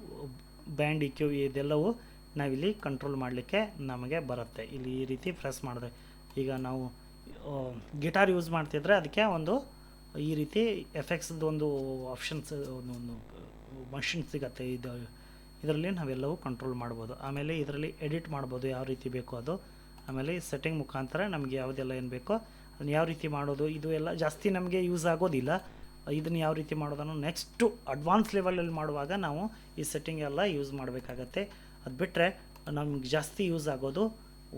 ಬ್ಯಾಂಡ್ ಇಕ್ಯೂ ಇದೆಲ್ಲವೂ ನಾವಿಲ್ಲಿ ಕಂಟ್ರೋಲ್ ಮಾಡಲಿಕ್ಕೆ ನಮಗೆ ಬರುತ್ತೆ. ಇಲ್ಲಿ ಈ ರೀತಿ ಪ್ರೆಸ್ ಮಾಡಿದ್ರೆ. ಈಗ ನಾವು ಗಿಟಾರ್ ಯೂಸ್ ಮಾಡ್ತಿದ್ರೆ ಅದಕ್ಕೆ ಒಂದು, ಈ ರೀತಿ ಎಫೆಕ್ಟ್ಸ್ದು ಒಂದು ಆಪ್ಷನ್ಸ್ ಒಂದು ಒಂದು ಮಷಿನ್ ಸಿಗತ್ತೆ. ಇದು, ಇದರಲ್ಲಿ ನಾವೆಲ್ಲವೂ ಕಂಟ್ರೋಲ್ ಮಾಡ್ಬೋದು. ಆಮೇಲೆ ಇದರಲ್ಲಿ ಎಡಿಟ್ ಮಾಡ್ಬೋದು ಯಾವ ರೀತಿ ಬೇಕೋ ಅದು. ಆಮೇಲೆ ಸೆಟ್ಟಿಂಗ್ ಮುಖಾಂತರ ನಮಗೆ ಯಾವುದೆಲ್ಲ ಏನು ಬೇಕೋ ಅದನ್ನ ಯಾವ ರೀತಿ ಮಾಡೋದು, ಇದು ಎಲ್ಲ ಜಾಸ್ತಿ ನಮಗೆ ಯೂಸ್ ಆಗೋದಿಲ್ಲ. ಇದನ್ನು ಯಾವ ರೀತಿ ಮಾಡೋದನ್ನು ನೆಕ್ಸ್ಟು ಅಡ್ವಾನ್ಸ್ ಲೆವೆಲಲ್ಲಿ ಮಾಡುವಾಗ ನಾವು ಈ ಸೆಟ್ಟಿಂಗ್ ಎಲ್ಲ ಯೂಸ್ ಮಾಡಬೇಕಾಗತ್ತೆ. ಅದು ಬಿಟ್ಟರೆ ನಮ್ಗೆ ಜಾಸ್ತಿ ಯೂಸ್ ಆಗೋದು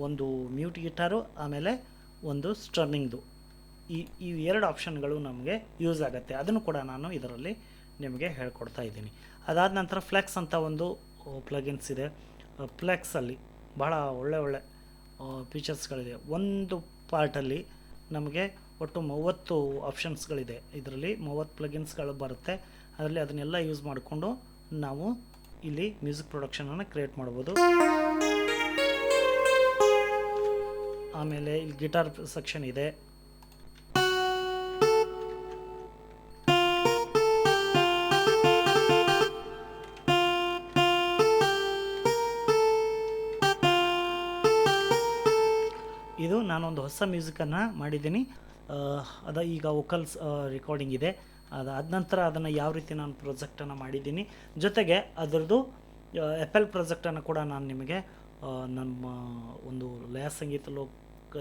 ಒಂದು ಮ್ಯೂಟ್ ಗಿಟಾರು ಆಮೇಲೆ ಒಂದು ಸ್ಟರ್ನಿಂಗ್ದು ಈ ಈ ಎರಡು ಆಪ್ಷನ್ಗಳು ನಮಗೆ ಯೂಸ್ ಆಗುತ್ತೆ. ಅದನ್ನು ಕೂಡ ನಾನು ಇದರಲ್ಲಿ ನಿಮಗೆ ಹೇಳ್ಕೊಡ್ತಾ ಇದ್ದೀನಿ. ಅದಾದ ನಂತರ ಫ್ಲೆಕ್ಸ್ ಅಂತ ಒಂದು ಪ್ಲಗಿನ್ಸ್ ಇದೆ. ಫ್ಲೆಕ್ಸಲ್ಲಿ ಭಾಳ ಒಳ್ಳೆ ಒಳ್ಳೆ ಫೀಚರ್ಸ್ಗಳಿದೆ ಒಂದು ಪಾರ್ಟಲ್ಲಿ ನಮಗೆ ಒಟ್ಟು ಮೂವತ್ತು ಆಪ್ಷನ್ಸ್ಗಳಿದೆ ಇದರಲ್ಲಿ ಮೂವತ್ತು ಪ್ಲಗಿನ್ಸ್ಗಳು ಬರುತ್ತೆ. ಅದರಲ್ಲಿ ಅದನ್ನೆಲ್ಲ ಯೂಸ್ ಮಾಡಿಕೊಂಡು ನಾವು ಇಲ್ಲಿ ಮ್ಯೂಸಿಕ್ ಪ್ರೊಡಕ್ಷನನ್ನು ಕ್ರಿಯೇಟ್ ಮಾಡ್ಬೋದು ಆಮೇಲೆ ಇಲ್ಲಿ ಗಿಟಾರ್ ಸೆಕ್ಷನ್ ಇದೆ. ಇದು ನಾನೊಂದು ಹೊಸ ಮ್ಯೂಸಿಕನ್ನು ಮಾಡಿದ್ದೀನಿ. ಅದ ಈಗ ವೋಕಲ್ಸ್ ರೆಕಾರ್ಡಿಂಗ್ ಇದೆ. ಅದಾದ ನಂತರ ಅದನ್ನು ಯಾವ ರೀತಿ ನಾನು ಪ್ರೊಜೆಕ್ಟನ್ನು ಮಾಡಿದ್ದೀನಿ. ಜೊತೆಗೆ ಅದರದ್ದು ಎಪ ಎಲ್ ಪ್ರೊಜೆಕ್ಟನ್ನು ಕೂಡ ನಾನು ನಿಮಗೆ ನಮ್ಮ ಒಂದು ಲಯ Sangeetha Loka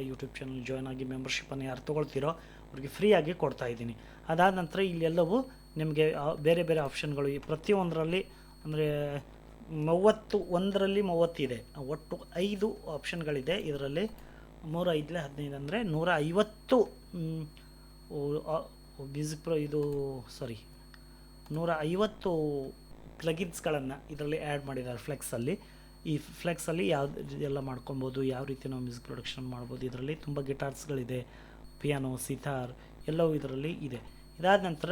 YouTube channel join ಆಗಿ ಮೆಂಬರ್ಶಿಪ್ಪನ್ನು ಯಾರು ತೊಗೊಳ್ತೀರೋ ಅವ್ರಿಗೆ ಫ್ರೀಯಾಗಿ ಕೊಡ್ತಾ ಇದ್ದೀನಿ. ಅದಾದ ನಂತರ ಇಲ್ಲೆಲ್ಲವೂ ನಿಮಗೆ ಬೇರೆ ಬೇರೆ ಆಪ್ಷನ್ಗಳು ಈ ಪ್ರತಿಯೊಂದರಲ್ಲಿ ಅಂದರೆ ಮೂವತ್ತು, ಒಂದರಲ್ಲಿ ಮೂವತ್ತಿದೆ. ಒಟ್ಟು ಐದು ಆಪ್ಷನ್ಗಳಿದೆ ಇದರಲ್ಲಿ ಮೂರು ಐದಲೇ ಹದಿನೈದು ಅಂದರೆ ನೂರ ಐವತ್ತು ಮ್ಯೂಸಿಕ್ ಪ್ರೊ ಇದು ಸಾರಿ ನೂರ ಐವತ್ತು ಪ್ಲಗಿನ್ಸ್ಗಳನ್ನು ಇದರಲ್ಲಿ ಆ್ಯಡ್ ಮಾಡಿದ್ದಾರೆ ಫ್ಲೆಕ್ಸಲ್ಲಿ. ಈ ಫ್ಲೆಕ್ಸಲ್ಲಿ ಯಾವ್ದು ಎಲ್ಲ ಮಾಡ್ಕೊಬೋದು, ಯಾವ ರೀತಿ ನಾವು ಮ್ಯೂಸಿಕ್ ಪ್ರೊಡಕ್ಷನ್ ಮಾಡ್ಬೋದು. ಇದರಲ್ಲಿ ತುಂಬ ಗಿಟಾರ್ಸ್ಗಳಿದೆ, ಪಿಯಾನೋ, ಸಿತಾರ್, ಎಲ್ಲವೂ ಇದರಲ್ಲಿ ಇದೆ. ಇದಾದ ನಂತರ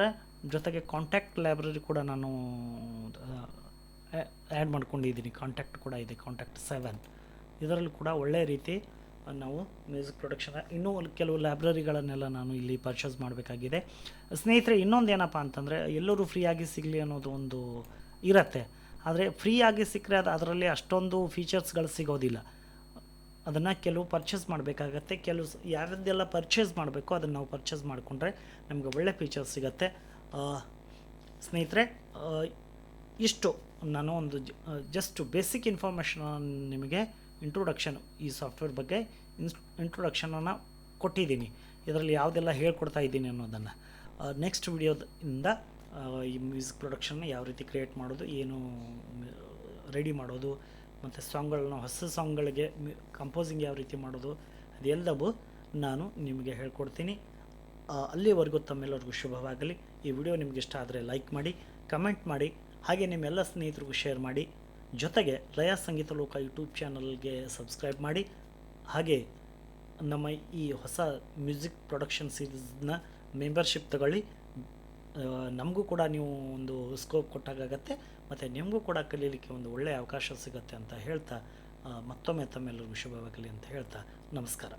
ಜೊತೆಗೆ ಕಾಂಟ್ಯಾಕ್ಟ್ ಲೈಬ್ರರಿ ಕೂಡ ನಾನು ಆ್ಯಡ್ ಮಾಡ್ಕೊಂಡಿದ್ದೀನಿ. ಕಾಂಟ್ಯಾಕ್ಟ್ ಕೂಡ ಇದೆ, ಕಾಂಟ್ಯಾಕ್ಟ್ ಸೆವೆನ್. ಇದರಲ್ಲಿ ಕೂಡ ಒಳ್ಳೆಯ ರೀತಿ ನಾವು ಮ್ಯೂಸಿಕ್ ಪ್ರೊಡಕ್ಷನ್ ಇನ್ನೂ ಕೆಲವು ಲೈಬ್ರರಿಗಳನ್ನೆಲ್ಲ ನಾನು ಇಲ್ಲಿ ಪರ್ಚೇಸ್ ಮಾಡಬೇಕಾಗಿದೆ. ಸ್ನೇಹಿತರೆ, ಇನ್ನೊಂದು ಏನಪ್ಪ ಅಂತಂದರೆ, ಎಲ್ಲರೂ ಫ್ರೀಯಾಗಿ ಸಿಗಲಿ ಅನ್ನೋದು ಒಂದು ಇರತ್ತೆ. ಆದರೆ ಫ್ರೀಯಾಗಿ ಸಿಕ್ಕರೆ ಅದು ಅದರಲ್ಲಿ ಅಷ್ಟೊಂದು ಫೀಚರ್ಸ್ಗಳು ಸಿಗೋದಿಲ್ಲ. ಅದನ್ನು ಕೆಲವು ಪರ್ಚೇಸ್ ಮಾಡಬೇಕಾಗತ್ತೆ. ಕೆಲವು ಯಾರದ್ದೆಲ್ಲ ಪರ್ಚೇಸ್ ಮಾಡಬೇಕು ಅದನ್ನು ನಾವು ಪರ್ಚೇಸ್ ಮಾಡಿಕೊಂಡ್ರೆ ನಮಗೆ ಒಳ್ಳೆ ಫೀಚರ್ಸ್ ಸಿಗತ್ತೆ. ಸ್ನೇಹಿತರೆ ಇಷ್ಟು. ನಾನು ಒಂದು ಜಸ್ಟ್ ಬೇಸಿಕ್ ಇನ್ಫಾರ್ಮೇಷನ್ ನಿಮಗೆ ಇಂಟ್ರೊಡಕ್ಷನ್ ಈ ಸಾಫ್ಟ್ವೇರ್ ಬಗ್ಗೆ ಇನ್ಸ್ ಇಂಟ್ರೊಡಕ್ಷನನ್ನು ಕೊಟ್ಟಿದ್ದೀನಿ. ಇದರಲ್ಲಿ ಯಾವುದೆಲ್ಲ ಹೇಳ್ಕೊಡ್ತಾ ಇದ್ದೀನಿ ಅನ್ನೋದನ್ನು. ನೆಕ್ಸ್ಟ್ ವಿಡಿಯೋದಿಂದ ಈ ಮ್ಯೂಸಿಕ್ ಪ್ರೊಡಕ್ಷನ್ನ ಯಾವ ರೀತಿ ಕ್ರಿಯೇಟ್ ಮಾಡೋದು, ಏನು ರೆಡಿ ಮಾಡೋದು, ಮತ್ತು ಸಾಂಗ್ಗಳನ್ನ ಹೊಸ ಸಾಂಗ್ಗಳಿಗೆ ಕಂಪೋಸಿಂಗ್ ಯಾವ ರೀತಿ ಮಾಡೋದು, ಅದೆಲ್ಲವೂ ನಾನು ನಿಮಗೆ ಹೇಳ್ಕೊಡ್ತೀನಿ. ಅಲ್ಲಿವರೆಗೂ ತಮ್ಮೆಲ್ಲರಿಗೂ ಶುಭವಾಗಲಿ. ಈ ವಿಡಿಯೋ ನಿಮಗೆ ಇಷ್ಟ ಆದರೆ ಲೈಕ್ ಮಾಡಿ ಕಮೆಂಟ್ ಮಾಡಿ, ಹಾಗೆ ನಿಮ್ಮೆಲ್ಲ ಸ್ನೇಹಿತರಿಗೂ ಶೇರ್ ಮಾಡಿ. ಜೊತೆಗೆ ಲಯ ಸಂಗೀತ ಲೋಕ ಯೂಟ್ಯೂಬ್ ಚಾನಲ್ಗೆ ಸಬ್ಸ್ಕ್ರೈಬ್ ಮಾಡಿ. ಹಾಗೆ ನಮ್ಮ ಈ ಹೊಸ ಮ್ಯೂಸಿಕ್ ಪ್ರೊಡಕ್ಷನ್ ಸೀರೀಸ್ನ ಮೆಂಬರ್ಶಿಪ್ ತಗೊಳ್ಳಿ. ನಮಗೂ ಕೂಡ ನೀವು ಒಂದು ಸ್ಕೋಪ್ ಕೊಟ್ಟಾಗತ್ತೆ ಮತ್ತು ನಿಮಗೂ ಕೂಡ ಕಲೀಲಿಕ್ಕೆ ಒಂದು ಒಳ್ಳೆಯ ಅವಕಾಶ ಸಿಗುತ್ತೆ ಅಂತ ಹೇಳ್ತಾ ಮತ್ತೊಮ್ಮೆ ತಮ್ಮೆಲ್ಲರಿಗೂ ಶುಭವಾಗಲಿ ಅಂತ ಹೇಳ್ತಾ, ನಮಸ್ಕಾರ.